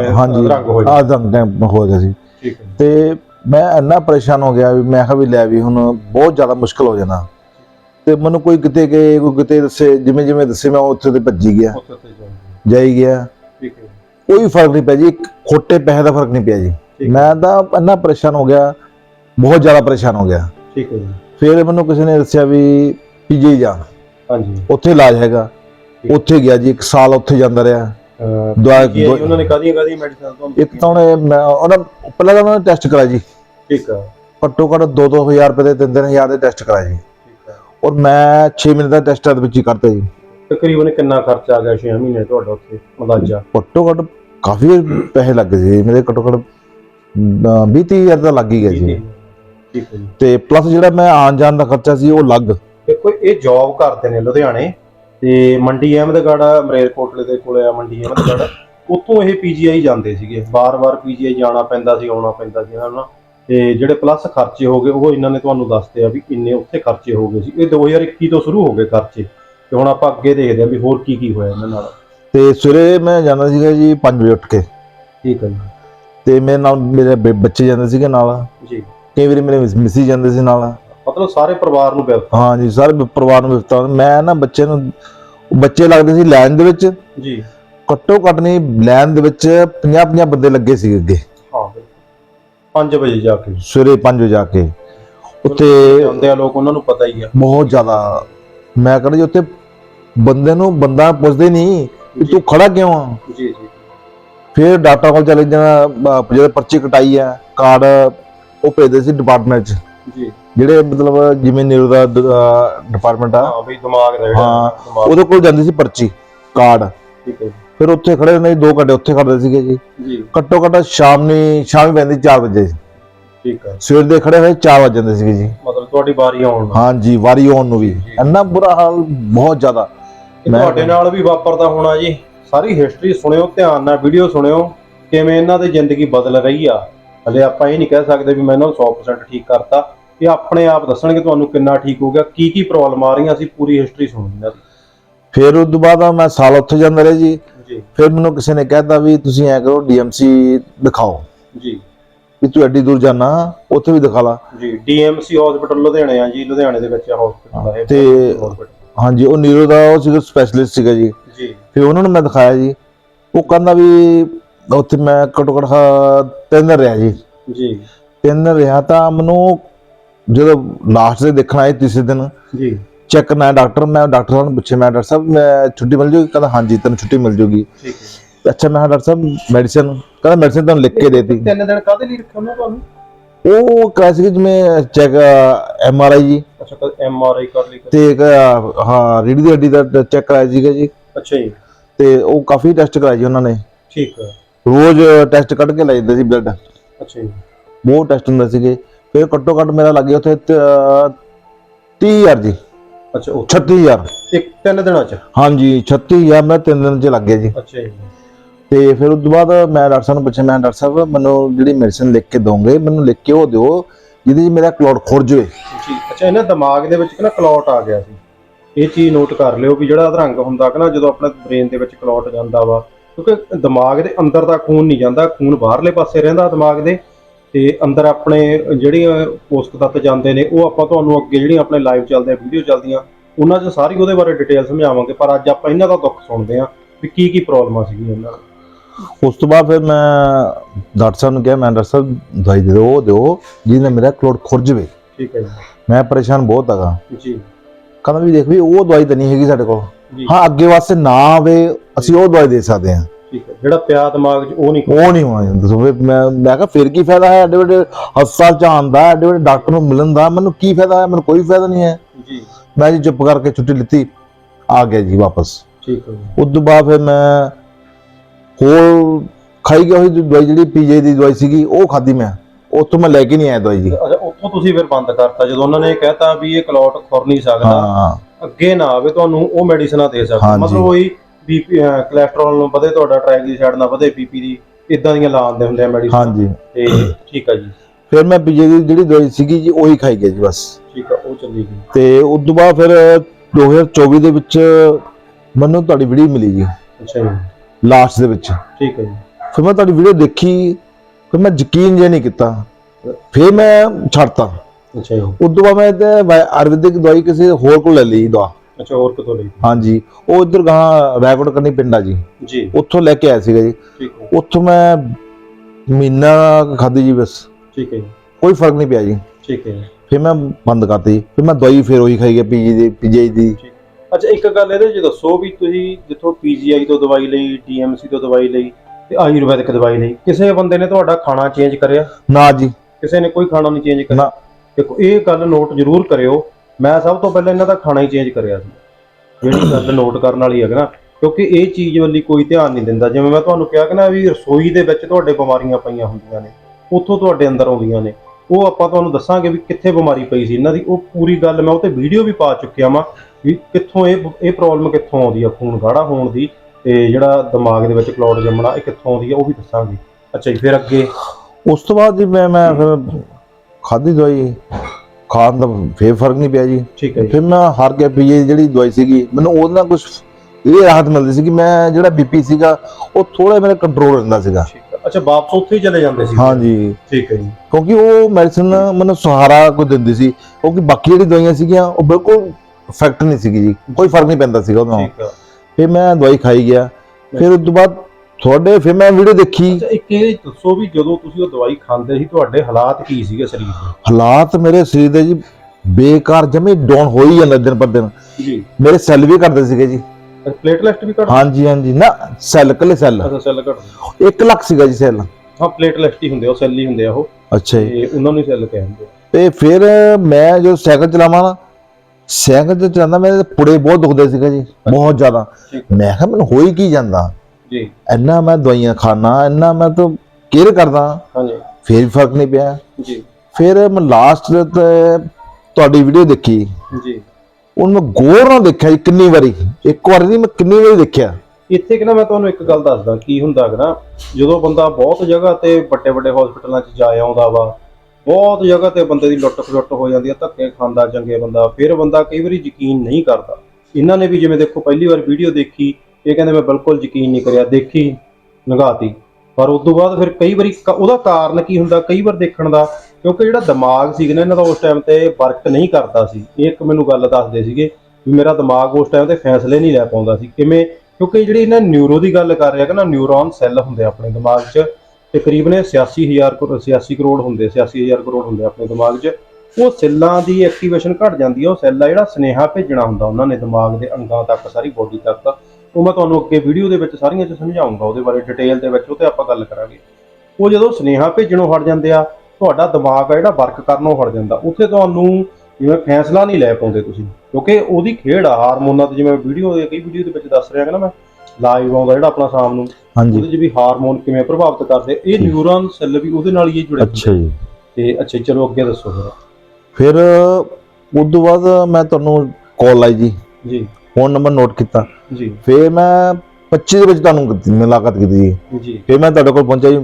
ਰੰਗ ਹੋ ਆ ਰੰਗ ਹੋ ਗਿਆ ਸੀ। ਠੀਕ ਹੈ। ਤੇ ਮੈਂ ਇੰਨਾ ਪਰੇਸ਼ਾਨ ਹੋ ਗਿਆ ਵੀ ਮੈਂ ਕਿਹਾ ਵੀ ਲੈ ਵੀ ਹੁਣ ਬਹੁਤ ਜ਼ਿਆਦਾ ਮੁਸ਼ਕਲ ਹੋ ਜਾਣਾ। ਤੇ ਮੈਨੂੰ ਕੋਈ ਕਿਤੇ ਗਏ ਕੋਈ ਕਿਤੇ ਦੱਸੇ ਜਿਵੇਂ ਜਿਵੇਂ ਦੱਸੇ ਮੈਂ ਉੱਥੇ ਤੇ ਭੱਜੀ ਗਿਆ। ਜਾਈ ਗਿਆ। ਠੀਕ ਹੈ। ਕੋਈ ਫ਼ਰਕ ਨਹੀਂ ਪਿਆ ਜੀ ਇੱਕ ਖੋਟੇ ਪੈਸੇ ਦਾ ਫ਼ਰਕ ਨਹੀਂ ਪਿਆ ਜੀ। ਮੈਂ ਤਾਂ ਇੰਨਾ ਪਰੇਸ਼ਾਨ ਹੋ ਗਿਆ ਬਹੁਤ ਜ਼ਿਆਦਾ ਪਰੇਸ਼ਾਨ ਹੋ ਗਿਆ। ਠੀਕ ਹੈ ਜੀ। ਫਿਰ ਮੈਨੂੰ ਕਿਸੇ ਨੇ ਦੱਸਿਆ ਵੀ ਪੀਜੀ ਜਾ ਹਾਂਜੀ। ਉੱਥੇ ਇਲਾਜ ਹੈਗਾ। ਉੱਥੇ ਗਿਆ ਜੀ ਇੱਕ ਸਾਲ ਉੱਥੇ ਜਾਂਦਾ ਰਿਹਾ। ਜੀ, ਉਹਨਾਂ ਨੇ ਕਾਦੀਆਂ ਕਾਦੀਆਂ ਮੈਡੀਸਨ ਤੁਹਾਨੂੰ ਇੱਕ ਤਾਂ ਉਹਨੇ ਉਹਨਾਂ ਪਹਿਲਾਂ ਤਾਂ ਉਹਨਾਂ ਨੇ ਟੈਸਟ ਕਰਾਇਆ ਜੀ। ਠੀਕ ਆ। ਘੱਟੋ ਘੱਟ 2-2000 ਰੁਪਏ ਦੇ 3-3000 ਦੇ ਟੈਸਟ ਕਰਾਏ ਜੀ। ਠੀਕ ਆ। ਔਰ ਮੈਂ 6 ਮਹੀਨੇ ਦਾ ਟੈਸਟ ਦੇ ਵਿੱਚ ਹੀ ਕਰਤਾ ਜੀ। ਤਕਰੀਬਨ ਕਿੰਨਾ ਖਰਚਾ ਆ ਗਿਆ 6 ਮਹੀਨੇ ਤੁਹਾਡਾ ਉੱਥੇ ਅੰਦਾਜ਼ਾ ਘੱਟੋ ਘੱਟ ਕਾਫੀ ਪੈਸੇ ਲੱਗ ਗਏ ਜੀ। ਮੇਰੇ ਘੱਟੋ ਘੱਟ 20-30000 ਦਾ ਲੱਗ ਹੀ ਗਿਆ ਜੀ। ਠੀਕ ਹੈ ਜੀ। ਤੇ ਪਲੱਸ ਜਿਹੜਾ ਮੈਂ ਆਉਣ ਜਾਣ ਦਾ ਖਰਚਾ ਸੀ ਉਹ ਲੱਗ ਦੇਖੋ ਇਹ ਜੌਬ ਕਰਦੇ ਨੇ ਲੁਧਿਆਣੇ ਤੇ ਮੰਡੀ ਅਹਿਮਦਗੜ੍ਹ ਮਰੇਲਕੋਟਲੇ ਦੇ ਕੋਲੇ ਆ ਮੰਡੀ ਅਹਿਮਦਗੜ੍ਹ ਉੱਥੋਂ ਇਹ ਪੀਜੀਆਈ ਜਾਂਦੇ ਸੀਗੇ। ਬਾਰ-ਬਾਰ ਪੀਜੀਆਈ ਜਾਣਾ ਪੈਂਦਾ ਸੀ ਆਉਣਾ ਪੈਂਦਾ ਸੀ ਇਹਨਾਂ ਨੂੰ ਤੇ ਜਿਹੜੇ ਪਲੱਸ ਖਰਚੇ ਹੋ ਗਏ ਉਹ ਇਹਨਾਂ ਨੇ ਤੁਹਾਨੂੰ ਦੱਸਦੇ ਆ ਵੀ ਇੰਨੇ ਉੱਥੇ ਖਰਚੇ ਹੋ ਗਏ ਸੀ। ਇਹ 2021 ਤੋਂ ਸ਼ੁਰੂ ਹੋ ਗਏ ਖਰਚੇ। ਤੇ ਹੁਣ ਆਪਾਂ ਅੱਗੇ ਦੇਖਦੇ ਆ ਵੀ ਹੋਰ ਕੀ ਕੀ ਹੋਇਆ ਇਹਨਾਂ ਨਾਲ। ਤੇ ਸਵੇਰੇ ਮੈਂ ਜਾਂਦਾ ਸੀਗਾ ਜੀ 5 ਵਜੇ ਉੱਠ ਕੇ। ਠੀਕ ਹੈ ਜੀ। ਤੇ ਮੇਰੇ ਨਾਲ ਮੇਰੇ ਬੱਚੇ ਜਾਂਦੇ ਸੀਗੇ ਨਾਲ। ਜੀ। ਕਈ ਵਾਰੀ ਮੇਰੇ ਮਿਸ- ਮਿਸੀ ਜਾਂਦੇ ਸੀ ਨਾਲ। ਮਤਲਬ ਸਾਰੇ ਪਰਿਵਾਰ ਨੂੰ ਵਿਅਸਤ ਹਾਂ ਜੀ ਸਾਰੇ ਪਰਿਵਾਰ ਨੂੰ ਵਿਵਸਥਾ ਮੈਂ ਨਾ ਬੱਚੇ ਨੂੰ ਬੱਚੇ ਲੱਗਦੇ ਸੀ ਲਾਈਨ ਦੇ ਵਿੱਚ। ਜੀ। ਘੱਟੋ ਘੱਟ ਨਹੀਂ ਲਾਈਨ ਦੇ ਵਿੱਚ 50 50 ਬੰਦੇ ਲੱਗੇ ਸੀ ਅੱਗੇ। ਹਾਂ 5 ਵਜੇ ਜਾ ਕੇ। ਸਵੇਰੇ 5 ਵਜੇ ਜਾ ਕੇ। ਉੱਥੇ ਜਾਂਦੇ ਆ ਲੋਕ ਉਹਨਾਂ ਨੂੰ ਪਤਾ ਹੀ ਆ। ਬਹੁਤ ਜ਼ਿਆਦਾ। ਮੈਂ ਕਹਿੰਦਾ ਜੀ ਉੱਥੇ ਬੰਦੇ ਨੂੰ ਬੰਦਾ ਪੁੱਛਦੇ ਨਹੀਂ ਵੀ ਤੂੰ ਖੜਾ ਕਿਉਂ ਆ? ਜੀ ਜੀ। ਫਿਰ ਡਾਕਟਰ ਕੋਲ ਚਲੇ ਜਾਣਾ ਜਦੋਂ ਪਰਚੀ ਕਟਾਈ ਆ ਕਾਰਡ ਉਹ ਭੇਜਦੇ ਸੀ ਡਿਪਾਰਟਮੈਂਟ 'ਚ। ਜੀ। ਜਿਹੜੇ ਮਤਲਬ ਜਿਵੇਂ ਨਿਊਰੋ ਦਾ ਡਿਪਾਰਟਮੈਂਟ ਆ। ਹਾਂ ਵੀ ਦਿਮਾਗ ਦਾ ਜਿਹੜਾ ਹਾਂ, ਉਹਦੇ ਕੋਲ ਜਾਂਦੀ ਸੀ ਪਰਚੀ ਕਾਰਡ। ਠੀਕ ਹੈ ਫਿਰ ਉੱਥੇ ਖੜੇ ਨਹੀਂ 2 ਘੰਟੇ ਉੱਥੇ ਖੜਦੇ ਸੀਗੇ ਜੀ। ਜੀ। ਘੱਟੋ ਘੱਟ ਸ਼ਾਮ ਨੂੰ ਸ਼ਾਮ ਹੀ ਪੈਂਦੀ 4 ਵਜੇ। ਠੀਕ ਹੈ। ਸਵੇਰ ਦੇ ਖੜੇ ਹੋਏ 4 ਵਜੇ ਜਾਂਦੇ ਸੀਗੇ ਜੀ। ਮਤਲਬ ਤੁਹਾਡੀ ਵਾਰੀ ਆਉਣ ਨਾਲ ਹਾਂਜੀ ਵਾਰੀ ਆਉਣ ਨੂੰ ਵੀ। ਇੰਨਾ ਬੁਰਾ ਹਾਲ ਬਹੁਤ ਜ਼ਿਆਦਾ। ਤੁਹਾਡੇ ਨਾਲ ਵੀ ਵਾਪਰਦਾ ਹੋਣਾ ਜੀ। ਸਾਰੀ ਹਿਸਟਰੀ ਸੁਣਿਓ ਧਿਆਨ ਨਾਲ ਵੀਡੀਓ ਸੁਣਿਓ ਕਿਵੇਂ ਇਹਨਾਂ ਦੀ ਜ਼ਿੰਦਗੀ ਬਦਲ ਰਹੀ ਆ। ਹਲੇ ਆਪਾਂ ਇਹ ਨਹੀਂ ਕਹਿ ਸਕਦੇ ਵੀ ਮੈਂ ਇਹਨਾਂ ਨੂੰ 100% ਠੀਕ ਕਰਤਾ। ਇਹ ਆਪਣੇ ਆਪ ਦੱਸਣਗੇ ਤੁਹਾਨੂੰ ਕਿੰਨਾ ਠੀਕ ਹੋ ਗਿਆ ਕੀ ਕੀ ਪ੍ਰੋਬਲਮ ਆ ਰਹੀਆਂ ਸੀ ਪੂਰੀ ਹਿਸਟਰੀ ਸੁਣੋ ਇਹਨਾਂ ਦੀ। ਫਿਰ ਉਸ ਤੋਂ ਬਾਅਦ ਮੈਂ ਸਾਲ ਉੱਥੇ ਜਾਂਦਾ ਰਿਹਾ ਜੀ। ਜੀ। ਫਿਰ ਮੈਨੂੰ ਕਿਸੇ ਨੇ ਕਹਿਤਾ ਵੀ ਤੁਸੀਂ ਐ ਕਰੋ ਡੀਐਮਸੀ ਦਿਖਾਓ। ਜੀ। ਵੀ ਤੂੰ ਐਡੀ ਦੂਰ ਜਾਣਾ ਉੱਥੇ ਵੀ ਦਿਖਾ ਲਾ। ਜੀ ਡੀਐਮਸੀ ਹਸਪੀਟਲ ਲੁਧਿਆਣੇ ਆ ਜੀ ਲੁਧਿਆਣੇ ਦੇ ਵਿੱਚ ਹਸਪੀਟਲ ਤੇ-। ਹਾਂਜੀ ਉਹ ਨੀਰੋ ਦਾ ਉਹ ਸੀਗਾ ਸਪੈਸ਼ਲਿਸਟ ਸੀਗਾ ਜੀ। ਜੀ। ਫਿਰ ਉਹਨਾਂ ਨੂੰ ਮੈਂ ਦਿਖਾਇਆ ਜੀ। ਉਹ ਕਹਿੰਦਾ ਵੀ ਉੱਥੇ ਮੈਂ ਘੱਟੋ ਘੱਟ ਤਿੰਨ ਰਿਹਾ ਜੀ। ਜੀ। ਤਿੰਨ ਰਿਹਾ ਤਾਂ ਮੈਨੂੰ ਜਦੋਂ ਲਾਸਟ ਦੇ ਦੇਖਣ ਆਏ ਤੀਸਰੇ ਦਿਨ ਜੀ। ਚੈੱਕ ਕਰਨਾ ਡਾਕਟਰ ਮੈਂ ਡਾਕਟਰ ਸਾਹਿਬ ਨੂੰ ਪੁੱਛਿਆ ਮੈਂ ਡਾਕਟਰ ਸਾਹਿਬ ਮੈਂ ਛੁੱਟੀ ਮਿਲ ਜੂਗੀ? ਕਹਿੰਦਾ ਹਾਂਜੀ ਤੈਨੂੰ ਛੁੱਟੀ ਮਿਲ ਜੂਗੀ। ਠੀਕ ਹੈ। ਅੱਛਾ ਮੈਂ ਕਿਹਾ, ਡਾਕਟਰ ਸਾਹਿਬ ਮੈਡੀਸਨ ਕਹਿੰਦਾ ਮੈਡੀਸਨ ਤੁਹਾਨੂੰ ਲਿਖ ਕੇ ਦੇਤੀ। ਤਿੰਨ ਦਿਨ ਕਾਹਦੇ ਲਈ ਰੱਖਿਆ ਉਹਨਾਂ ਤੁਹਾਨੂੰ? ਉਹ ਸੀ ਜਿਵੇਂ ਚੈੱਕ ਐਮ ਆਰ ਆਈ ਜੀ। ਅੱਛਾ ਕਦ ਐਮ ਆਰ ਆਈ ਕਰ ਲਈ ਤੇ ਇੱਕ ਅਹ, ਹਾਂ ਰੀੜੀ ਦੀ ਹੱਡੀ ਦਾ ਚੈੱਕ ਕਰਾਇਆ ਸੀਗਾ ਜੀ। ਅੱਛਾ ਜੀ। ਤੇ ਉਹ ਕਾਫੀ ਟੈਸਟ ਕਰਾਏ ਜੀ ਉਹਨਾਂ ਨੇ। ਠੀਕ ਹੈ। ਰੋਜ਼ ਟੈਸਟ ਕੱਢ ਕੇ ਲੈ ਜਾਂਦੇ ਸੀ ਬਲੱਡ ਅੱਛਾ ਜੀ। ਬਹੁਤ ਟੈਸਟ ਹੁੰਦੇ ਸੀਗੇ। ਫਿਰ ਘੱਟੋ ਘੱਟ ਮੇਰਾ ਲੱਗ ਗਿਆ ਉੱਥੇ 30000 ਜੀ। ਅੱਛਾ ਉਹ 36000 ਇੱਕ ਤਿੰਨ ਦਿਨਾਂ ਚ? ਹਾਂਜੀ 36000 ਮੈਂ ਤਿੰਨ ਦਿਨ ਚ ਲੱਗ ਗਿਆ ਜੀ। ਅੱਛਾ ਜੀ। ਤੇ ਫਿਰ ਉਸ ਤੋਂ ਬਾਅਦ ਮੈਂ ਡਾਕਟਰ ਸਾਹਿਬ ਨੂੰ ਪੁੱਛਿਆ ਮੈਂ ਡਾਕਟਰ ਸਾਹਿਬ ਮੈਨੂੰ ਜਿਹੜੀ ਮੈਡੀਸਿਨ ਲਿਖ ਕੇ ਦੋਗੇ ਮੈਨੂੰ ਲਿਖ ਕੇ ਉਹ ਦਿਓ ਜਿਹਦੇ 'ਚ ਮੇਰਾ ਕਲੌਟ ਖੁਰ ਜਾਵੇ ਜੀ ਅੱਛਾ ਇਹਨਾਂ ਦਿਮਾਗ ਦੇ ਵਿੱਚ ਨਾ ਕਲੌਟ ਆ ਗਿਆ ਸੀ। ਇਹ ਚੀਜ਼ ਨੋਟ ਕਰ ਲਿਓ ਵੀ ਜਿਹੜਾ ਅਧਰੰਗ ਹੁੰਦਾ ਕਿ ਨਾ ਜਦੋਂ ਆਪਣੇ ਬ੍ਰੇਨ ਦੇ ਵਿੱਚ ਕਲੌਟ ਜਾਂਦਾ ਵਾ ਕਿਉਂਕਿ ਦਿਮਾਗ ਦੇ ਅੰਦਰ ਦਾ ਖੂਨ ਨਹੀਂ ਜਾਂਦਾ ਖੂਨ ਬਾਹਰਲੇ ਪਾਸੇ ਰਹਿੰਦਾ ਦਿਮਾਗ ਦੇ। ਤੇ ਅੰਦਰ ਆਪਣੇ ਜਿਹੜੀਆਂ ਪੋਸਟ ਤੱਤ ਜਾਂਦੇ ਨੇ ਉਹ ਆਪਾਂ ਤੁਹਾਨੂੰ ਅੱਗੇ ਜਿਹੜੀਆਂ ਆਪਣੇ ਲਾਈਵ ਚੱਲਦੇ ਆ ਵੀਡੀਓ ਚੱਲਦੀਆਂ ਉਹਨਾਂ 'ਚ ਸਾਰੀ ਉਹਦੇ ਬਾਰੇ ਡਿਟੇਲ ਸਮਝਾਵਾਂਗੇ ਪਰ ਅੱਜ ਆਪਾਂ ਇਹਨਾਂ ਦਾ ਦੁੱਖ ਸੁਣਦੇ ਆ ਵੀ ਕੀ ਕੀ ਪ੍ਰੋਬਲਮਾਂ ਸੀਗੀਆਂ ਇਹਨਾਂ ਨੂੰ ਉਸ ਤੋਂ ਬਾਅਦ ਫਿਰ ਮੈਂ ਡਾਕਟਰ ਸਾਹਿਬ ਨੂੰ ਕਿਹਾ ਮੈਂ ਡਾਕਟਰ ਸਾਹਿਬ ਦਵਾਈ ਦੇ ਦਿਓ ਉਹ ਦਿਓ ਜਿਹਦੇ ਮੇਰਾ ਕਲੌਟ ਖੁਰ ਜਾਵੇ। ਠੀਕ ਹੈ ਜੀ। ਮੈਂ ਪਰੇਸ਼ਾਨ ਬਹੁਤ ਹੈਗਾ। ਜੀ। ਕਹਿੰਦਾ ਵੀ ਦੇਖ ਵੀ ਉਹ ਦਵਾਈ ਤਾਂ ਨਹੀਂ ਹੈਗੀ ਸਾਡੇ ਕੋਲ। ਹਾਂ ਅੱਗੇ ਵਾਸਤੇ ਨਾ ਆਵੇ ਅਸੀਂ ਉਹ ਦਵਾਈ ਦੇ ਸਕਦੇ ਹਾਂ। ਠੀਕ ਹੈ। ਜਿਹੜਾ ਪਿਆ ਦਿਮਾਗ 'ਚ ਉਹ ਨਹੀਂ ਉਹ ਨਹੀਂ ਹੋਣਾ ਜੀ। ਦੱਸੋ ਫਿਰ ਮੈਂ ਮੈਂ ਕਿਹਾ ਫਿਰ ਕੀ ਫਾਇਦਾ ਹੈ? ਐਡੇ ਵੱਡੇ ਹਸਪਤਾਲ ਚ ਆਉਣ ਦਾ ਐਡੇ ਵੱਡੇ ਡਾਕਟਰ ਨੂੰ ਮਿਲਣ ਦਾ ਮੈਨੂੰ ਕੀ ਫਾਇਦਾ ਹੈ? ਮੈਨੂੰ ਕੋਈ ਫਾਇਦਾ ਨਹੀਂ ਹੈ। ਜੀ। ਮੈਂ ਜੀ ਚੁੱਪ ਕਰਕੇ ਛੁੱਟੀ ਲਿੱਤੀ ਆ ਗਿਆ ਜੀ ਵਾਪਸ। ਠੀਕ ਹੈ ਜੀ। ਉਸ ਤੋਂ ਬਾਅਦ ਫਿਰ ਮੈਂ ਹੋਰ ਖਾਈ ਗਿਆ ਹੋਈ ਦਵਾਈ ਜਿਹੜੀ ਪੀਜੇ ਦੀ ਦਵਾਈ ਸੀਗੀ ਉਹ ਖਾਧੀ ਮੈਂ। ਉੱਥੋਂ ਮੈਂ ਲੈ ਕੇ ਨਹੀਂ ਆਇਆ ਦਵਾਈ ਜੀ। ਅੱਛਾ ਉੱਥੋਂ ਤੁਸੀਂ ਫਿਰ ਬੰਦ ਕਰਤਾ ਜਦੋਂ ਉਹਨਾਂ ਨੇ ਕਹਿਤਾ ਵੀ ਇਹ ਕਲੌਟ ਖੁਰ ਨਹੀਂ ਸਕਦਾ। ਹਾਂ। ਅੱਗੇ ਨਾ ਆਵੇ ਤੁਹਾਨੂੰ ਉਹ ਮੈਡੀਸਨਾਂ ਦੇ ਸਕਦੇ। ਮਤਲਬ ਉਹੀ ਬੀਪੀ ਕੋਲੇਸਟ੍ਰੋਲ ਨੂੰ ਵਧੇ ਤੁਹਾਡਾ ਟ੍ਰਾਈਗਲੀਸਰਾਈਡ ਨਾ ਵਧੇ ਬੀਪੀ ਦੀ ਇਦਾਂ ਦੀਆਂ ਲਾਉਂਦੇ ਹੁੰਦੇ ਆ ਮੈਡੀਸਨ ਹਾਂਜੀ। ਤੇ ਠੀਕ ਆ ਜੀ। ਫਿਰ ਮੈਂ ਪੀਜੇ ਦੀ ਜਿਹੜੀ ਦਵਾਈ ਸੀਗੀ ਜੀ ਉਹੀ ਖਾਈ ਗਿਆ ਜੀ ਬਸ। ਠੀਕ ਆ ਉਹ ਚੱਲੀ ਗਈ। ਤੇ ਉਸ ਤੋਂ ਬਾਅਦ ਫਿਰ 2024 ਦੇ ਵਿੱਚ ਮੈਨੂੰ ਤੁਹਾਡੀ ਵੀਡੀਓ ਮਿਲੀ ਜੀ। ਅੱਛਾ ਜੀ। ਲਾਸਟ ਦੇ ਵਿੱਚ। ਠੀਕ ਹੈ ਜੀ। ਫਿਰ ਮੈਂ ਤੁਹਾਡੀ ਵੀਡੀਓ ਦੇਖੀ ਫਿਰ ਮੈਂ ਯਕੀਨ ਜਿਹਾ ਨਹੀਂ ਕੀਤਾ। ਫਿਰ ਮੈਂ ਛੱਡਤਾ। ਅੱਛਾ ਜੀ। ਉਸ ਤੋਂ ਬਾਅਦ ਮੈਂ ਆਯੁਰਵੈਦਿਕ ਦਵਾਈ ਕਿਸੇ ਹੋਰ ਕੋਲ ਲੈ ਲਈ ਦਵਾ। ਅੱਛਾ ਹੋਰ ਕਿਤੋਂ ਲਈ? ਹਾਂਜੀ ਉਹ ਇੱਧਰ ਗਾਂ ਰੈਕੋਰਡ ਕਰਨੀ ਪਿੰਡਾ ਜੀ। ਜੀ। ਉੱਥੋਂ ਲੈ ਕੇ ਆਇਆ ਸੀਗਾ ਜੀ। ਠੀਕ ਹੈ। ਉੱਥੋਂ ਮੈਂ ਮਹੀਨਾ ਖਾਧੀ ਜੀ ਬਸ। ਠੀਕ ਹੈ ਜੀ। ਕੋਈ ਫ਼ਰਕ ਨਹੀਂ ਪਿਆ ਜੀ। ਠੀਕ ਹੈ। ਜੀ ਫਿਰ ਮੈਂ ਬੰਦ ਕਰਤੀ। ਫਿਰ ਮੈਂ ਦਵਾਈ ਫਿਰ ਉਹੀ ਖਾਈ ਗਿਆ ਪੀਜੀ ਦੀ ਪੀਜੀ ਦੀ। ਅੱਛਾ ਇੱਕ ਗੱਲ ਇਹਦੇ ਵਿੱਚ ਦੱਸੋ ਵੀ ਤੁਸੀਂ ਜਿੱਥੋਂ ਪੀਜੀਆਈ ਤੋਂ ਦਵਾਈ ਲਈ ਡੀਐਮਸੀ ਤੋਂ ਦਵਾਈ ਲਈ ਤੇ ਆਯੁਰਵੈਦਿਕ ਦਵਾਈ ਲਈ ਕਿਸੇ ਬੰਦੇ ਨੇ ਤੁਹਾਡਾ ਖਾਣਾ ਚੇਂਜ ਕਰਿਆ? ਨਾ ਜੀ। ਕਿਸੇ ਨੇ ਕੋਈ ਖਾਣਾ ਨਹੀਂ ਚੇਂਜ ਕਰਿਆ? ਨਾ। ਦੇਖੋ ਇਹ ਗੱਲ ਨੋਟ ਜ਼ਰੂਰ ਕਰਿਓ ਮੈਂ ਸਭ ਤੋਂ ਪਹਿਲਾਂ ਇਹਨਾਂ ਦਾ ਖਾਣਾ ਹੀ ਚੇਂਜ ਕਰਿਆ ਸੀ। ਜਿਹੜੀ ਗੱਲ ਨੋਟ ਕਰਨ ਵਾਲੀ ਹੈ ਨਾ, ਕਿਉਂਕਿ ਇਹ ਚੀਜ਼ ਵੱਲੀ ਕੋਈ ਧਿਆਨ ਨਹੀਂ ਦਿੰਦਾ। ਜਿਵੇਂ ਮੈਂ ਤੁਹਾਨੂੰ ਕਿਹਾ ਕਿ ਨਾ ਵੀ ਰਸੋਈ ਦੇ ਵਿੱਚ ਤੁਹਾਡੇ ਬਿਮਾਰੀਆਂ ਪਈਆਂ ਹੁੰਦੀਆਂ ਨੇ, ਉੱਥੋਂ ਤੁਹਾਡੇ ਅੰਦਰ ਆਉਂਦੀਆਂ ਨੇ। ਉਹ ਆਪਾਂ ਤੁਹਾਨੂੰ ਦੱਸਾਂਗੇ ਵੀ ਕਿੱਥੇ ਬਿਮਾਰੀ ਪਈ ਸੀ। ਇਹਨਾਂ ਦੀ ਉਹ ਪੂਰੀ ਗੱਲ ਮੈਂ ਉਹ ਤੇ ਵੀਡੀਓ ਵੀ ਪਾ ਚੁੱਕਿਆ ਵਾਂ ਵੀ ਕਿੱਥੋਂ ਇਹ ਇਹ ਪ੍ਰੋਬਲਮ ਕਿੱਥੋਂ ਆਉਂਦੀ ਆ, ਖੂਨ ਗਾੜਾ ਹੋਣ ਦੀ ਤੇ ਜਿਹੜਾ ਦਿਮਾਗ ਦੇ ਵਿੱਚ ਕਲੌਟ ਜੰਮਣਾ, ਇਹ ਕਿੱਥੋਂ ਆਉਂਦੀ ਆ, ਉਹ ਵੀ ਦੱਸਾਂਗੇ। ਅੱਛਾ ਜੀ, ਫਿਰ ਅੱਗੇ। ਉਸ ਤੋਂ ਬਾਅਦ ਜੀ ਮੈਂ ਮੈਂ ਫਿਰ ਖਾਧੀ ਦਵਾਈ। ਖਾਣ ਦਾ ਫੇਰ ਫ਼ਰਕ ਨਹੀਂ ਪਿਆ ਜੀ। ਠੀਕ ਹੈ ਜੀ। ਫਿਰ ਮੈਂ ਹਾਰ ਗਿਆ ਪੀਜੀ ਦੀ ਜਿਹੜੀ ਦਵਾਈ ਸੀਗੀ ਮੈਨੂੰ ਉਹਦੇ ਨਾਲ ਕੁਝ ਇਹ ਰਾਹਤ ਮਿਲਦੀ ਸੀ ਕਿ ਮੈਂ ਜਿਹੜਾ ਬੀਪੀ ਸੀਗਾ ਉਹ ਥੋੜਾ ਮੇਰਾ ਕੰਟਰੋਲ ਰਹਿੰਦਾ ਸੀਗਾ। ਅੱਛਾ ਵਾਪਸ ਉੱਥੇ ਹੀ ਚਲੇ ਜਾਂਦੇ ਸੀ। ਹਾਂਜੀ। ਠੀਕ ਹੈ ਜੀ। ਕਿਉਂਕਿ ਉਹ ਮੈਡੀਸਨ ਮੈਨੂੰ ਸਹਾਰਾ ਕੋਈ ਦਿੰਦੀ ਸੀ ਕਿਉਂਕਿ ਬਾਕੀ ਜਿਹੜੀ ਦਵਾਈਆਂ ਸੀਗੀਆਂ ਉਹ ਬਿਲਕੁਲ ਇਫੈਕਟ ਨਹੀਂ ਸੀਗੀ ਜੀ। ਕੋਈ ਫ਼ਰਕ ਨਹੀਂ ਪੈਂਦਾ ਸੀਗਾ ਠੀਕ ਆ ਫਿਰ ਮੈਂ ਦਵਾਈ ਖਾਈ ਗਿਆ। ਫਿਰ ਉਸ ਤੋਂ ਬਾਅਦ ਤੁਹਾਡੇ ਫਿਰ ਮੈਂ ਵੀਡੀਓ ਦੇਖੀ। ਅੱਛਾ ਇੱਕ ਇਹ ਦੱਸੋ ਵੀ ਜਦੋਂ ਤੁਸੀਂ ਉਹ ਦਵਾਈ ਖਾਂਦੇ ਸੀ ਤੁਹਾਡੇ ਹਾਲਾਤ ਕੀ ਸੀਗੇ ਸਰੀਰ ਦੇ? ਹਾਲਾਤ ਮੇਰੇ ਸਰੀਰ ਦੇ ਜੀ ਬੇਕਾਰ ਜਮੇ ਡਾਊਨ ਹੋ ਹੀ ਜਾਂਦਾ ਦਿਨ ਪਰ ਦਿਨ। ਜੀ। ਮੇਰੇ ਸੈੱਲ ਵੀ ਘਟਦੇ ਸੀਗੇ ਜੀ। ਪਲੇਟਲੈਸਟ ਵੀ ਘਟ? ਹਾਂਜੀ ਹਾਂਜੀ। ਨਾ ਸੈੱਲ ਕੱਲੇ ਸੈੱਲ। ਅੱਛਾ ਸੈੱਲ ਘਟ। 1 ਲੱਖ ਸੀਗਾ ਜੀ ਸੈੱਲ। ਹਾਂ ਪਲੇਟਲੈਸਟ ਹੀ ਹੁੰਦੇ ਆ ਉਹ ਸੈੱਲ ਹੀ ਹੁੰਦੇ ਆ ਉਹ। ਅੱਛਾ ਜੀ। ਤੇ ਉਹਨਾਂ ਨੂੰ ਹੀ ਸੈੱਲ ਕਹਿੰਦੇ ਤੇ ਫਿਰ ਮੈਂ ਜਦੋਂ ਸਾਈਕਲ ਚਲਾਵਾਂ ਨਾ ਸਾਈਕਲ ਤੇ ਚਲਾਉਂਦਾ ਮੇਰੇ ਪੁੜੇ ਬਹੁਤ ਦੁਖਦੇ ਸੀਗਾ ਜੀ ਬਹੁਤ ਜ਼ਿਆਦਾ। ਮੈਂ ਕਿਹਾ ਮੈਨੂੰ ਹੋਈ ਕੀ ਜਾਂਦਾ? ਜੀ। ਇੰਨਾ ਮੈਂ ਦਵਾਈਆਂ ਖਾਣਾ ਇੰਨਾ ਮੈਂ ਤਾਂ ਕੇਅਰ ਕਰਦਾ। ਹਾਂਜੀ। ਫਿਰ ਫ਼ਰਕ ਨਹੀਂ ਪਿਆ। ਜੀ। ਫਿਰ ਮੈਂ ਲਾਸਟ ਤੇ ਤੁਹਾਡੀ ਵੀਡੀਓ ਦੇਖੀ। ਜੀ। ਉਹਨੂੰ ਮੈਂ ਗੌਰ ਨਾਲ ਦੇਖਿਆ ਜੀ ਕਿੰਨੀ ਵਾਰੀ। ਇੱਕ ਵਾਰ ਨਹੀਂ ਮੈਂ ਕਿੰਨੀ ਵਾਰੀ ਦੇਖਿਆ। ਇੱਥੇ ਕਿ ਨਾ ਮੈਂ ਤੁਹਾਨੂੰ ਇੱਕ ਗੱਲ ਦੱਸਦਾ ਕੀ ਹੁੰਦਾ ਕਿ ਨਾ ਜਦੋਂ ਬੰਦਾ ਬਹੁਤ ਜਗ੍ਹਾ ਤੇ ਵੱਡੇ ਵੱਡੇ ਹਸਪੀਟਲਾਂ 'ਚ ਜਾ ਆਉਂਦਾ ਵਾ ਬਹੁਤ ਜਗ੍ਹਾ ਤੇ ਬੰਦੇ ਦੀ ਲੁੱਟ ਖਸੁੱਟ ਹੋ ਜਾਂਦੀ ਆ ਧੱਕੇ ਖਾਂਦਾ ਚੰਗੇ ਬੰਦਾ ਫਿਰ ਬੰਦਾ ਕਈ ਵਾਰੀ ਯਕੀਨ ਨਹੀਂ ਕਰਦਾ। ਇਹਨਾਂ ਨੇ ਵੀ ਜਿਵੇਂ ਦੇਖੋ ਪਹਿਲੀ ਵਾਰ ਵੀਡੀਓ ਦੇਖੀ ਇਹ ਕਹਿੰਦੇ ਮੈਂ ਬਿਲਕੁਲ ਯਕੀਨ ਨਹੀਂ ਕਰਿਆ, ਦੇਖੀ, ਨਗਾਤੀ। ਪਰ ਉਸ ਤੋਂ ਬਾਅਦ ਫਿਰ ਕਈ ਵਾਰੀ ਕ- ਉਹਦਾ ਕਾਰਨ ਕੀ ਹੁੰਦਾ, ਕਈ ਵਾਰ ਦੇਖਣ ਦਾ, ਕਿਉਂਕਿ ਜਿਹੜਾ ਦਿਮਾਗ ਸੀ ਨਾ, ਇਹਨਾਂ ਦਾ ਉਸ ਟਾਈਮ ਤੇ ਵਰਕ ਨਹੀਂ ਕਰਦਾ ਸੀ। ਇਹ ਇੱਕ ਮੈਨੂੰ ਗੱਲ ਦੱਸਦੇ ਸੀਗੇ ਵੀ ਮੇਰਾ ਦਿਮਾਗ ਉਸ ਟਾਈਮ ਤੇ ਫੈਸਲੇ ਨਹੀਂ ਲੈ ਪਾਉਂਦਾ ਸੀ। ਕਿਵੇਂ? ਕਿਉਂਕਿ ਜਿਹੜੀ ਇਹਨਾਂ ਨਿਊਰੋ ਦੀ ਗੱਲ ਕਰ ਰਿਹਾ ਕਿ ਨਾ ਨਿਊਰੋਨ ਸੈੱਲ ਹੁੰਦੇ ਆ ਆਪਣੇ ਦਿਮਾਗ 'ਚ, ਤਕਰੀਬਨ 86000 ਕਰੋੜ 86 ਕਰੋੜ ਹੁੰਦੇ 86000 ਕਰੋੜ ਹੁੰਦੇ ਆ ਆਪਣੇ ਦਿਮਾਗ 'ਚ। ਉਹ ਸੈੱਲਾਂ ਦੀ ਐਕਟੀਵੇਸ਼ਨ ਘਟ ਜਾਂਦੀ ਹੈ ਉਹ ਸੈੱਲ ਆ ਜਿਹੜਾ ਸਨੇਹਾ ਭੇਜਣਾ ਹੁੰਦਾ ਉਹਨਾਂ ਨੇ ਦਿਮਾਗ ਦੇ ਅੰਗਾਂ ਤੱਕ, ਸਾਰੀ ਬੋਡੀ ਤੱਕ। ਉਹ ਮੈਂ ਤੁਹਾਨੂੰ ਅੱਗੇ ਵੀਡੀਓ ਦੇ ਵਿੱਚ ਸਾਰੀਆਂ ਚ ਸਮਝਾਉਂਗਾ ਉਹਦੇ ਬਾਰੇ ਡਿਟੇਲ ਦੇ ਵਿੱਚ ਉਹ ਤੇ ਆਪਾਂ ਗੱਲ ਕਰਾਂਗੇ। ਉਹ ਜਦੋਂ ਸਨੇਹਾ ਭੇਜਣੋਂ ਹਟ ਜਾਂਦੇ ਆ ਤੁਹਾਡਾ ਦਿਮਾਗ ਆ ਜਿਹੜਾ ਵਰਕ ਕਰਨੋਂ ਹਟ ਜਾਂਦਾ। ਉੱਥੇ ਤੁਹਾਨੂੰ ਜਿਵੇਂ ਫੈਸਲਾ ਨਹੀਂ ਲੈ ਪਾਉਂਦੇ ਤੁਸੀਂ ਕਿਉਂਕਿ ਉਹਦੀ ਖੇਡ ਆ ਹਾਰਮੋਨਾਂ ਤੇ ਜਿਵੇਂ ਵੀਡੀਓ ਦੇ ਕਈ ਵੀਡੀਓ ਦੇ ਵਿੱਚ ਦੱਸ ਰਿਹਾ ਕਿ ਨਾ ਮੈਂ ਲਾਈਵ ਆਉਂਦਾ ਜਿਹੜਾ ਆਪਣਾ ਸ਼ਾਮ ਨੂੰ ਉਹਦੇ 'ਚ ਵੀ ਹਾਰਮੋਨ ਕਿਵੇਂ ਪ੍ਰਭਾਵਿਤ ਕਰਦੇ ਇਹ ਨਿਊਰੋਨ ਸੈੱਲ ਵੀ ਉਹਦੇ ਨਾਲ ਹੀ ਜੁੜੇ ਅੱਛਾ ਜੀ। ਤੇ ਅੱਛਾ ਚਲੋ ਅੱਗੇ ਦੱਸੋ ਫਿਰ। ਫਿਰ ਉਸ ਤੋਂ ਬਾਅਦ ਮੈਂ ਤੁਹਾਨੂੰ ਕਾਲ ਆਈ ਜੀ। ਜੀ। ਫੋਨ ਨੰਬਰ ਨੋਟ ਕੀਤਾ। ਜੀ। ਫਿਰ ਮੈਂ 25 ਦੇ ਵਿੱਚ ਤੁਹਾਨੂੰ ਕੀਤੀ- ਮੁਲਾਕਾਤ ਕੀਤੀ ਜੀ। ਜੀ। ਫਿਰ ਮੈਂ ਤੁਹਾਡੇ ਕੋਲ ਪਹੁੰਚਿਆ ਜੀ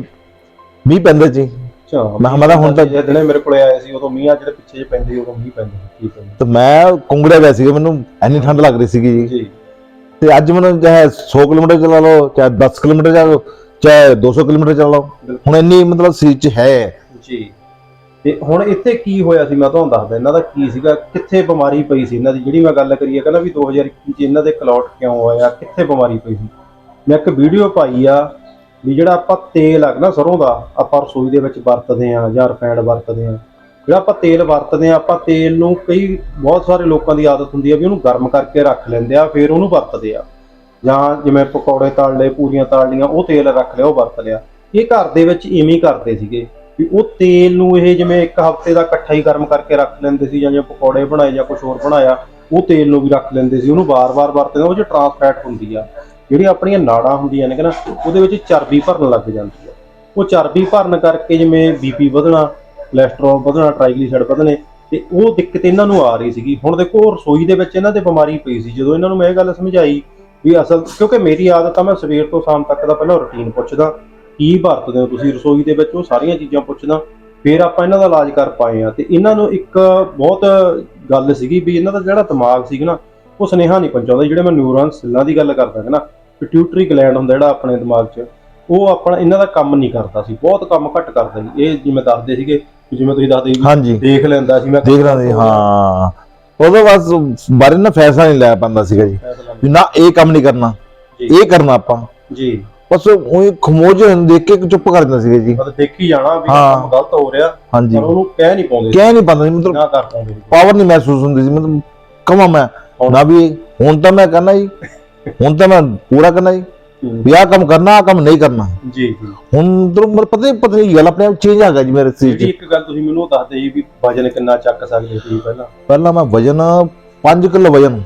ਮੀਂਹ ਪੈਂਦਾ ਜੀ। ਅੱਛਾ ਮੈਂ ਕਿਹਾ ਹੁਣ ਤਾਂ- ਜਿਹੜੇ ਮੇਰੇ ਕੋਲੇ ਆਏ ਸੀ ਉਦੋਂ ਮੀਂਹ ਆ ਜਿਹੜੇ ਪਿੱਛੇ ਜੇ ਪੈਂਦੇ ਸੀ, ਉਦੋਂ ਮੀਂਹ ਪੈਂਦੇ ਸੀ, ਠੀਕ ਹੈ ਤੇ ਮੈਂ ਕੁੰਗੜਿਆ ਗਿਆ ਸੀਗਾ ਮੈਨੂੰ ਇੰਨੀ ਠੰਡ ਲੱਗ ਰਹੀ ਸੀਗੀ ਜੀ। ਜੀ। ਤੇ ਅੱਜ ਮੈਨੂੰ ਚਾਹੇ 100 ਕਿਲੋਮੀਟਰ ਚਲਾ ਲਓ ਚਾਹੇ 10 ਕਿਲੋਮੀਟਰ ਚਲਾ ਲਓ ਚਾਹੇ 200 ਕਿਲੋਮੀਟਰ ਚਲਾ ਲਓ ਹੁਣ ਇੰਨੀ ਮਤਲਬ 'ਚ ਹੈ। ਜੀ। ਤੇ ਹੁਣ ਇੱਥੇ ਕੀ ਹੋਇਆ ਸੀ? ਮੈਂ ਤੁਹਾਨੂੰ ਦੱਸਦਾ, ਇਹਨਾਂ ਦਾ ਕੀ ਸੀਗਾ? ਕਿੱਥੇ ਬਿਮਾਰੀ ਪਈ ਸੀ ਇਹਨਾਂ ਦੀ? ਜਿਹੜੀ ਮੈਂ ਗੱਲ ਕਰੀਏ, ਕਹਿੰਦਾ ਵੀ 2021 ਚ ਇਹਨਾਂ ਦੇ ਕਲੌਟ ਕਿਉਂ ਆਇਆ ਕਿੱਥੇ ਬਿਮਾਰੀ ਪਈ ਸੀ? ਮੈਂ ਇੱਕ ਵੀਡੀਓ ਪਾਈ ਆ ਵੀ ਜਿਹੜਾ ਆਪਾਂ ਤੇਲ ਆ ਨਾ ਸਰੋਂ ਦਾ, ਆਪਾਂ ਰਸੋਈ ਦੇ ਵਿੱਚ ਵਰਤਦੇ ਆ ਜਾਂ ਰਿਫਾਈਨਡ ਵਰਤਦੇ ਆ। ਜਿਹੜਾ ਆਪਾਂ ਤੇਲ ਵਰਤਦੇ ਆ, ਆਪਾਂ ਤੇਲ ਨੂੰ ਕਈ, ਬਹੁਤ ਸਾਰੇ ਲੋਕਾਂ ਦੀ ਆਦਤ ਹੁੰਦੀ ਆ ਵੀ ਉਹਨੂੰ ਗਰਮ ਕਰਕੇ ਰੱਖ ਲੈਂਦੇ ਆ, ਫਿਰ ਉਹਨੂੰ ਵਰਤਦੇ ਆ। ਜਾਂ ਜਿਵੇਂ ਪਕੌੜੇ ਤਲ ਲਏ, ਪੂਰੀਆਂ ਤਲ ਲਈਆਂ, ਉਹ ਤੇਲ ਰੱਖ ਲਿਆ, ਉਹ ਵਰਤ ਲਿਆ। ਇਹ ਘਰ ਦੇ ਵਿੱਚ ਇਵੇਂ ਕਰਦੇ ਸੀਗੇ। ਵੀ ਉਹ ਤੇਲ ਨੂੰ ਇਹ ਜਿਵੇਂ ਇੱਕ ਹਫ਼ਤੇ ਦਾ ਇਕੱਠਾ ਹੀ ਗਰਮ ਕਰਕੇ ਰੱਖ ਲੈਂਦੇ ਸੀ ਜਾਂ ਜੇ ਪਕੌੜੇ ਬਣਾਏ ਜਾਂ ਕੁਝ ਹੋਰ ਬਣਾਇਆ, ਉਹ ਤੇਲ ਨੂੰ ਵੀ ਰੱਖ ਲੈਂਦੇ ਸੀ, ਉਹਨੂੰ ਵਾਰ-ਵਾਰ ਵਰਤਦੇ ਉਹ 'ਚ ਟਰਾਂਸਫੈਟ ਹੁੰਦੀ ਆ। ਜਿਹੜੀ ਆਪਣੀਆਂ ਨਾੜਾਂ ਹੁੰਦੀਆਂ ਨੇ ਕਿ ਨਾ, ਉਹਦੇ ਵਿੱਚ ਚਰਬੀ ਭਰਨ ਲੱਗ ਜਾਂਦੀ ਆ। ਉਹ ਚਰਬੀ ਭਰਨ ਕਰਕੇ ਜਿਵੇਂ ਬੀਪੀ ਵਧਣਾ ਕੋਲੇਸਟ੍ਰੋਲ ਵਧਣਾ ਟ੍ਰਾਈਗਲੀਸਰਾਈਡ ਵਧਣੇ, ਤੇ ਉਹ ਦਿੱਕਤ ਇਹਨਾਂ ਨੂੰ ਆ ਰਹੀ ਸੀਗੀ। ਹੁਣ ਦੇਖੋ ਰਸੋਈ ਦੇ ਵਿੱਚ ਇਹਨਾਂ ਦੇ ਬਿਮਾਰੀ ਪਈ ਸੀ। ਜਦੋਂ ਇਹਨਾਂ ਨੂੰ ਮੈਂ ਇਹ ਗੱਲ ਸਮਝਾਈ ਵੀ ਅਸਲ, ਕਿਉਂਕਿ ਮੇਰੀ ਆਦਤ ਆ, ਮੈਂ ਸਵੇਰ ਤੋਂ ਸ਼ਾਮ ਤੱਕ ਦਾ ਪਹਿਲਾਂ ਰੁਟੀਨ ਪੁੱਛਦਾ। ਕੀ ਵਰਤਦੇ ਹੋ ਤੁਸੀਂ ਰਸੋਈ ਦੇ ਵਿੱਚ? ਉਹ ਸਾਰੀਆਂ ਚੀਜ਼ਾਂ ਪੁੱਛਦਾ। ਫਿਰ ਆਪਾਂ ਇਹਨਾਂ ਦਾ ਇਲਾਜ ਕਰ ਪਾਏ ਆ ਤੇ ਇਹਨਾਂ ਨੂੰ ਇੱਕ ਬਹੁਤ ਗੱਲ ਸੀਗੀ ਵੀ ਇਹਨਾਂ ਦਾ ਜਿਹੜਾ ਦਿਮਾਗ ਸੀਗਾ ਨਾ ਉਹ ਸੁਨੇਹਾ ਨਹੀਂ ਪਹੁੰਚਾਉਂਦਾ। ਜਿਹੜੇ ਮੈਂ ਨਿਊਰੋਨ ਸੈੱਲਾਂ ਦੀ ਗੱਲ ਕਰਦਾ ਹਾਂ ਨਾ ਪਿਟਿਊਟਰੀ ਗਲੈਂਡ ਹੁੰਦਾ ਜਿਹੜਾ ਆਪਣੇ ਦਿਮਾਗ 'ਚ ਉਹ ਆਪਣਾ ਇਹਨਾਂ ਦਾ ਕੰਮ ਨਹੀਂ ਕਰਦਾ ਸੀ। ਬਹੁਤ ਕੰਮ ਘੱਟ ਕਰਦਾ ਸੀ। ਇਹ ਜਿਵੇਂ ਦੱਸਦੇ ਸੀਗੇ ਜਿਵੇਂ ਤੁਸੀਂ ਦੱਸਦੇ ਸੀ ਦੇਖ ਲੈਂਦਾ ਸੀ। ਮੈਂ ਦੇਖ ਸੀ ਹਾਂ। ਉਹਦੇ ਬਾਅਦ ਬਾਰੇ ਨਾ ਫੈਸਲਾ ਨਹੀਂ ਲੈ ਪਾਉਂਦਾ ਸੀਗਾ ਜੀ। ਨਾ ਇਹ ਕੰਮ ਨਹੀਂ ਕਰਨਾ। ਇਹ ਕਰਨਾ ਆਪਾਂ। ਜੀ। ਬਸ ਉਹ ਖਮੋਜ ਦੇਖ ਕੇ ਚੁੱਪ ਕਰ ਦਿੰਦਾ ਸੀਗਾ ਜੀ। ਮਤਲਬ ਦੇਖੀ ਜਾਣਾ ਵੀ ਇਹ ਹਾਂ। ਕੰਮ ਗਲਤ ਹੋ ਰਿਹਾ ਹਾਂਜੀ। ਪਰ ਉਹਨੂੰ ਕਹਿ ਨਹੀਂ ਪਾਉਂਦੇ। ਸੀ, ਕਹਿ ਨਹੀਂ ਪਾਉਂਦਾ ਸੀ ਮਤਲਬ ਨਾ ਕਰ ਪਾਉਂਦੇ। ਸੀ। ਪਾਵਰ ਨਹੀਂ ਮਹਿਸੂਸ ਹੁੰਦੀ ਸੀ ਮਤਲਬ ਕਮਾ ਮੈਂ ਹੁਣ- ਨਾ ਵੀ ਹੁਣ ਤਾਂ ਮੈਂ ਕਰਨਾ ਜੀ ਹੁਣ ਤਾਂ ਮੈਂ ਪੂਰਾ ਕਰਨਾ ਜੀ ਹੂੰ। ਵੀ ਆਹ ਕੰਮ ਕਰਨਾ ਆਹ ਕੰਮ ਨਹੀਂ ਕਰਨਾ। ਜੀ ਜੀ। ਹੁਣ ਤੁਹਾਨੂੰ ਮੈਨੂੰ ਪਤਾ ਹੀ ਪਤਾ ਨਹੀਂ ਗੱਲ ਆਪਣੇ ਆਪ ਚੇਂਜ ਆ ਗਿਆ ਜੀ ਮੇਰੇ ਸਰੀਰ ਜਿਹੜੀ 'ਚ ਇੱਕ ਗੱਲ ਤੁਸੀਂ ਮੈਨੂੰ ਉਹ ਦੱਸਦੇ ਸੀ ਵੀ ਵਜਨ ਕਿੰਨਾ ਚੱਕ ਸਕਦੇ ਸੀ ਪਹਿਲਾਂ। ਪਹਿਲਾਂ ਮੈਂ ਵਜਨ 5 ਕਿਲੋ ਵਜਨ।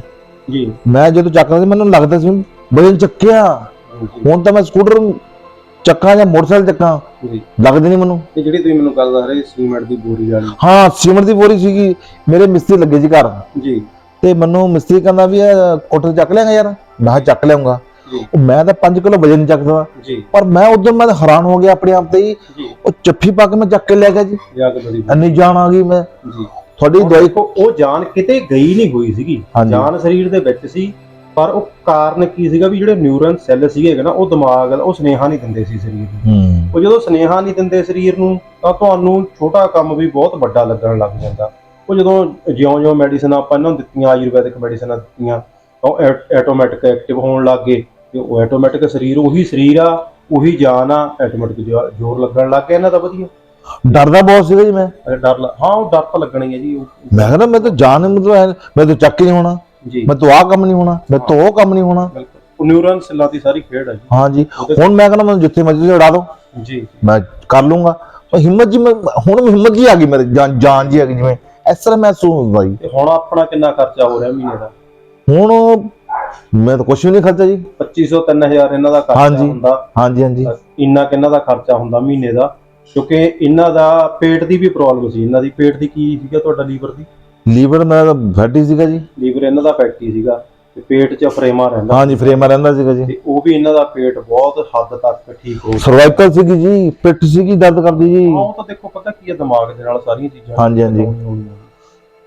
ਜੀ। ਮੈਂ ਜਦੋਂ ਚੱਕਦਾ ਸੀ ਮੈਨੂੰ ਲੱਗਦਾ ਸੀ ਵਜਨ ਚੱਕਿਆ। ਹੁਣ ਤਾਂ ਮੈਂ ਸਕੂਟਰ ਚੱਕਾਂ ਜਾਂ ਮੋਟਰਸਾਈਕਲ ਚੱਕਾਂ ਜੀ। ਲੱਗਦੇ ਨਹੀਂ ਮੈਨੂੰ। ਤੇ ਜਿਹੜੀ ਤੁਸੀਂ ਮੈਨੂੰ ਗੱਲ ਦੱਸ ਰਹੇ ਸੀਮੈਂਟ ਦੀ ਬੋਰੀ ਵਾਲੀ। ਹਾਂ ਸੀਮੈਂਟ ਦੀ ਬੋਰੀ ਸੀਗੀ ਮੇਰੇ ਮਿਸਤਰੀ ਲੱਗੇ ਸੀ ਘਰ। ਜੀ। ਤੇ ਮੈਨੂੰ ਮਿਸਤਰੀ ਕਹਿੰਦਾ ਵੀ ਇਹ ਕੋਠੇ ਚੱਕ ਲਿਆਂਗਾ ਯਾਰ। ਮੈਂ ਚੱਕ ਲਿਆਉਂਗਾ। ਮੈਂ ਤਾਂ 5 ਕਿਲੋ ਵਜਨ ਚੱਕਦਾ। ਜੀ। ਪਰ ਮੈਂ ਉਦੋਂ ਮੈਂ ਤਾਂ ਹੈਰਾਨ ਹੋ ਗਿਆ ਆਪਣੇ ਆਪ ਤੇ ਹੀ। ਜੀ। ਉਹ ਚੱਫੀ ਪਾ ਕੇ ਮੈਂ ਚੱਕ ਕੇ ਲੈ ਗਿਆ ਜੀ। ਜਾ ਕੇ ਬੜੀ ਇੰਨੀ ਜਾਨ ਆ ਗਈ ਮੈਂ। ਜੀ। ਤੁਹਾਡੀ ਦਵਾਈ ਦੇਖੋ ਉਹ ਜਾਨ ਕਿਤੇ ਗਈ ਨਹੀਂ ਹੋਈ ਸੀਗੀ। ਜਾਨ ਸਰੀਰ ਦੇ ਵਿੱਚ ਸੀ। ਪਰ ਉਹ ਕਾਰਨ ਕੀ ਸੀਗਾ ਵੀ ਜਿਹੜੇ ਨਿਊਰਨ ਸੈੱਲ ਸੀਗੇ ਨਾ ਉਹ ਦਿਮਾਗ ਉਹ ਸੁਨੇਹਾ ਨਹੀਂ ਦਿੰਦੇ ਸੀ ਸਰੀਰ ਨੂੰ। ਉਹ ਜਦੋਂ ਸੁਨੇਹਾ ਨਹੀਂ ਦਿੰਦੇ ਸਰੀਰ ਨੂੰ ਤਾਂ ਤੁਹਾਨੂੰ ਛੋਟਾ ਕੰਮ ਵੀ ਬਹੁਤ ਵੱਡਾ ਲੱਗਣ ਲੱਗ ਜਾਂਦਾ। ਉਹ ਜਦੋਂ ਜਿਉਂ-ਜਿਉਂ ਮੈਡੀਸਨ ਆਪਾਂ ਇਹਨਾਂ ਨੂੰ ਦਿੱਤੀਆਂ ਆਯੁਰਵੈਦਿਕ ਮੈਡੀਸਨਾਂ ਦਿੱਤੀਆਂ ਤਾਂ ਉਹ ਆਟੋਮੈਟਿਕ ਐਕਟਿਵ ਹੋਣ ਲੱਗ ਗਏ। ਤੇ ਉਹ ਆਟੋਮੈਟਿਕ ਸਰੀਰ ਉਹੀ ਸਰੀਰ ਆ ਉਹੀ ਜਾਨ ਆ ਆਟੋਮੈਟਿਕ ਜ਼ੋਰ ਲੱਗਣ ਲੱਗ ਗਿਆ ਇਹਨਾਂ ਦਾ ਵਧੀਆ। ਡਰਦਾ ਬਹੁਤ ਸੀਗਾ ਜੀ ਮੈਂ। ਅਰੇ ਡਰ ਹਾਂ ਉਹ ਡਰ ਤਾਂ ਲੱਗਣਾ ਹੀ ਹੈ ਜੀ ਮੈਂ ਕਹਿੰਦਾ ਮੈਂ ਤਾਂ ਜਾਨ ਮਤਲਬ ਮੈਂ ਤਾਂ ਚੱਕ ਹੀ ਨਹੀਂ ਹੋਣਾ। ਜੀ। ਮੈਂ ਤਾਂ ਆਹ ਕੰਮ ਨਹੀਂ ਹੋਣਾ ਮੈਂ ਤਾਂ ਉਹ ਕੰਮ ਨਹੀਂ ਹੋਣਾ। ਬਿਲਕੁਲ। ਨਿਊਰਨ ਸੈੱਲਾਂ ਦੀ ਸਾਰੀ ਖੇਡ ਹੈ ਹਾਂ ਜੀ ਹੁਣ ਮੈਂ ਕਹਿੰਦਾ ਮੈਨੂੰ ਜਿੱਥੇ ਮਰਜ਼ੀ ਉਡਾ ਦਿਓ। ਜੀ। ਜੀ ਮੈਂ ਕਰ ਲੂੰਗਾ। ਉਹ ਹਿੰਮਤ ਜੀ ਮੈਂ ਹੁਣ ਹਿੰਮਤ ਜੀ ਆ ਗਈ ਮੇਰੇ ਜਾਨ ਜਾਨ ਜੀ ਆ ਗਈ ਜਿਵੇਂ। ਇਸ ਤਰ੍ਹਾਂ ਮਹਿਸੂਸ ਹੁੰਦਾ ਜੀ। ਹੁਣ ਆਪਣਾ ਕਿੰਨਾ ਖਰਚਾ ਹੋ ਰਿਹਾ ਮਹੀਨੇ ਦਾ? ਹੁਣ ਮੈਂ ਤਾਂ ਕੁਝ ਵੀ ਨਹੀਂ ਖਰਚਾ ਜੀ। 2500 3000 ਇਹਨਾਂ ਦਾ ਖਰਚਾ। ਹੁੰਦਾ। ਹਾਂਜੀ ਹਾਂਜੀ। ਇੰਨਾ ਕਿੰਨਾ ਦਾ ਖਰਚਾ ਹੁੰਦਾ ਮਹੀਨੇ ਦਾ? ਕਿਉਂਕਿ ਇਹਨਾਂ ਦਾ ਪੇਟ ਦੀ ਵੀ ਪ੍ਰੋਬਲਮ ਸੀ। ਇਹਨਾਂ ਦੀ ਪੇਟ ਦੀ ਕੀ ਸੀਗਾ ਤੁਹਾਡਾ ਲੀਵਰ ਦੀ? ਲੀਵਰ ਮੇਰਾ ਤਾਂ ਫੈਟੀ ਸੀਗਾ ਜੀ। ਲੀਵਰ ਇਹਨਾਂ ਦਾ ਫੈਟੀ ਸੀਗਾ ਤੇ ਪੇਟ 'ਚ ਫਰੇਮਾ ਰਹਿੰਦਾ। ਹਾਂਜੀ ਫਰੇਮਾ ਰਹਿੰਦਾ ਸੀਗਾ ਜੀ। ਤੇ ਉਹ ਵੀ ਇਹਨਾਂ ਦਾ ਪੇਟ ਬਹੁਤ ਹੱਦ ਤੱਕ ਠੀਕ ਹੋ ਗਿਆ। ਸਰਵਾਈਕਲ ਸੀਗੀ ਜੀ ਪਿੱਠ ਸੀਗੀ ਦਰਦ ਕਰਦੀ ਜੀ। ਉਹ ਤਾਂ ਦੇਖੋ ਪਤਾ ਕੀ ਹੈ ਦਿਮਾਗ ਦੇ ਨਾਲ ਸਾਰੀਆਂ ਚੀਜ਼ਾਂ। ਹਾਂਜੀ, ਹਾਂਜੀ।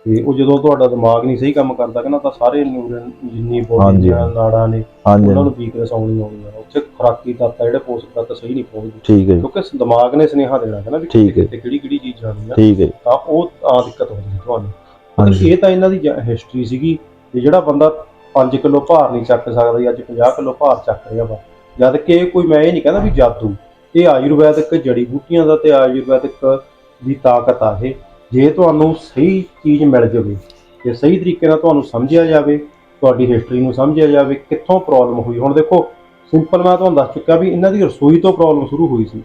ਤੇ ਉਹ ਜਦੋਂ ਤੁਹਾਡਾ ਦਿਮਾਗ ਨਹੀਂ ਸਹੀ ਕੰਮ ਕਰਦਾ ਕਿ ਨਾ ਤਾਂ ਸਾਰੇ ਨਿਊਰਨ ਜਿੰਨੀ ਬੋਡੀ ਨਾੜਾਂ ਨੇ ਉਹਨਾਂ ਨੂੰ ਵੀਕਨੈਸ ਆਉਣੀ ਆਉਣੀ ਆ ਉੱਥੇ ਖੁਰਾਕੀ ਤੱਤ ਜਿਹੜੇ ਪੋਸ਼ਕ ਤੱਤ ਸਹੀ ਨਹੀਂ ਪਹੁੰਚਦੇ। ਠੀਕ ਹੈ ਕਿਉਂਕਿ ਦਿਮਾਗ ਨੇ ਸੁਨੇਹਾ ਦੇਣਾ ਹੈ ਨਾ ਵੀ ਕਿਹੜੀ ਕਿਹੜੀ ਚੀਜ਼ ਜਾਣੀ ਆ ਠੀਕ ਹੈ ਜੀ, ਤਾਂ ਉਹ ਆ ਦਿੱਕਤ ਹੁੰਦੀ ਤੁਹਾਨੂੰ। ਹਾਂਜੀ। ਇਹ ਤਾਂ ਇਹਨਾਂ ਦੀ ਹਿਸਟਰੀ ਸੀਗੀ ਤੇ ਜਿਹੜਾ ਬੰਦਾ 5 ਕਿਲੋ ਭਾਰ ਨਹੀਂ ਚੱਕ ਸਕਦਾ ਜੀ ਅੱਜ 50 ਕਿਲੋ ਭਾਰ ਚੱਕ ਰਿਹਾ ਵਾ ਜਦ ਕਿ ਇਹ ਕੋਈ ਮੈਂ ਇਹ ਨਹੀਂ ਕਹਿੰਦਾ ਵੀ ਜਾਦੂ ਇਹ ਆਯੁਰਵੈਦਿਕ ਜੜੀ ਬੂਟੀਆਂ ਦਾ ਤੇ ਆਯੁਰਵੈਦਿਕ ਦੀ ਤਾਕਤ ਆ ਇਹ। ਜੇ ਤੁਹਾਨੂੰ ਸਹੀ ਚੀਜ਼ ਮਿਲ ਜਾਵੇ ਤੇ ਸਹੀ ਤਰੀਕੇ ਨਾਲ ਤੁਹਾਨੂੰ ਸਮਝਿਆ ਜਾਵੇ ਤੁਹਾਡੀ ਹਿਸਟਰੀ ਨੂੰ ਸਮਝਿਆ ਜਾਵੇ ਕਿੱਥੋਂ ਪ੍ਰੋਬਲਮ ਹੋਈ। ਹੁਣ ਦੇਖੋ ਸਿੰਪਲ ਮੈਂ ਤੁਹਾਨੂੰ ਦੱਸ ਚੁੱਕਾ ਵੀ ਇਹਨਾਂ ਦੀ ਰਸੋਈ ਤੋਂ ਪ੍ਰੋਬਲਮ ਸ਼ੁਰੂ ਹੋਈ ਸੀ।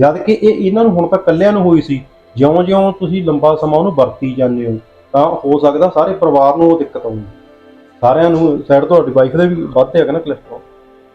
ਜਦ ਕਿ ਇਹ ਇਹਨਾਂ ਨੂੰ ਹੁਣ ਤਾਂ ਇਕੱਲਿਆਂ ਨੂੰ ਹੋਈ ਸੀ ਜਿਉਂ-ਜਿਉਂ ਤੁਸੀਂ ਲੰਬਾ ਸਮਾਂ ਉਹਨੂੰ ਵਰਤੀ ਜਾਂਦੇ ਹੋ। ਤਾਂ ਹੋ ਸਕਦਾ ਸਾਰੇ ਪਰਿਵਾਰ ਨੂੰ ਉਹ ਦਿੱਕਤ ਆਉਂਦੀ ਸਾਰਿਆਂ ਨੂੰ ਸਾਈਡ ਤੁਹਾਡੀ ਵਾਈਫ ਦੇ ਵੀ ਵੱਧਦੇ ਹੈਗਾ ਨਾ ਕੋਲੇਸਟ੍ਰੋਲ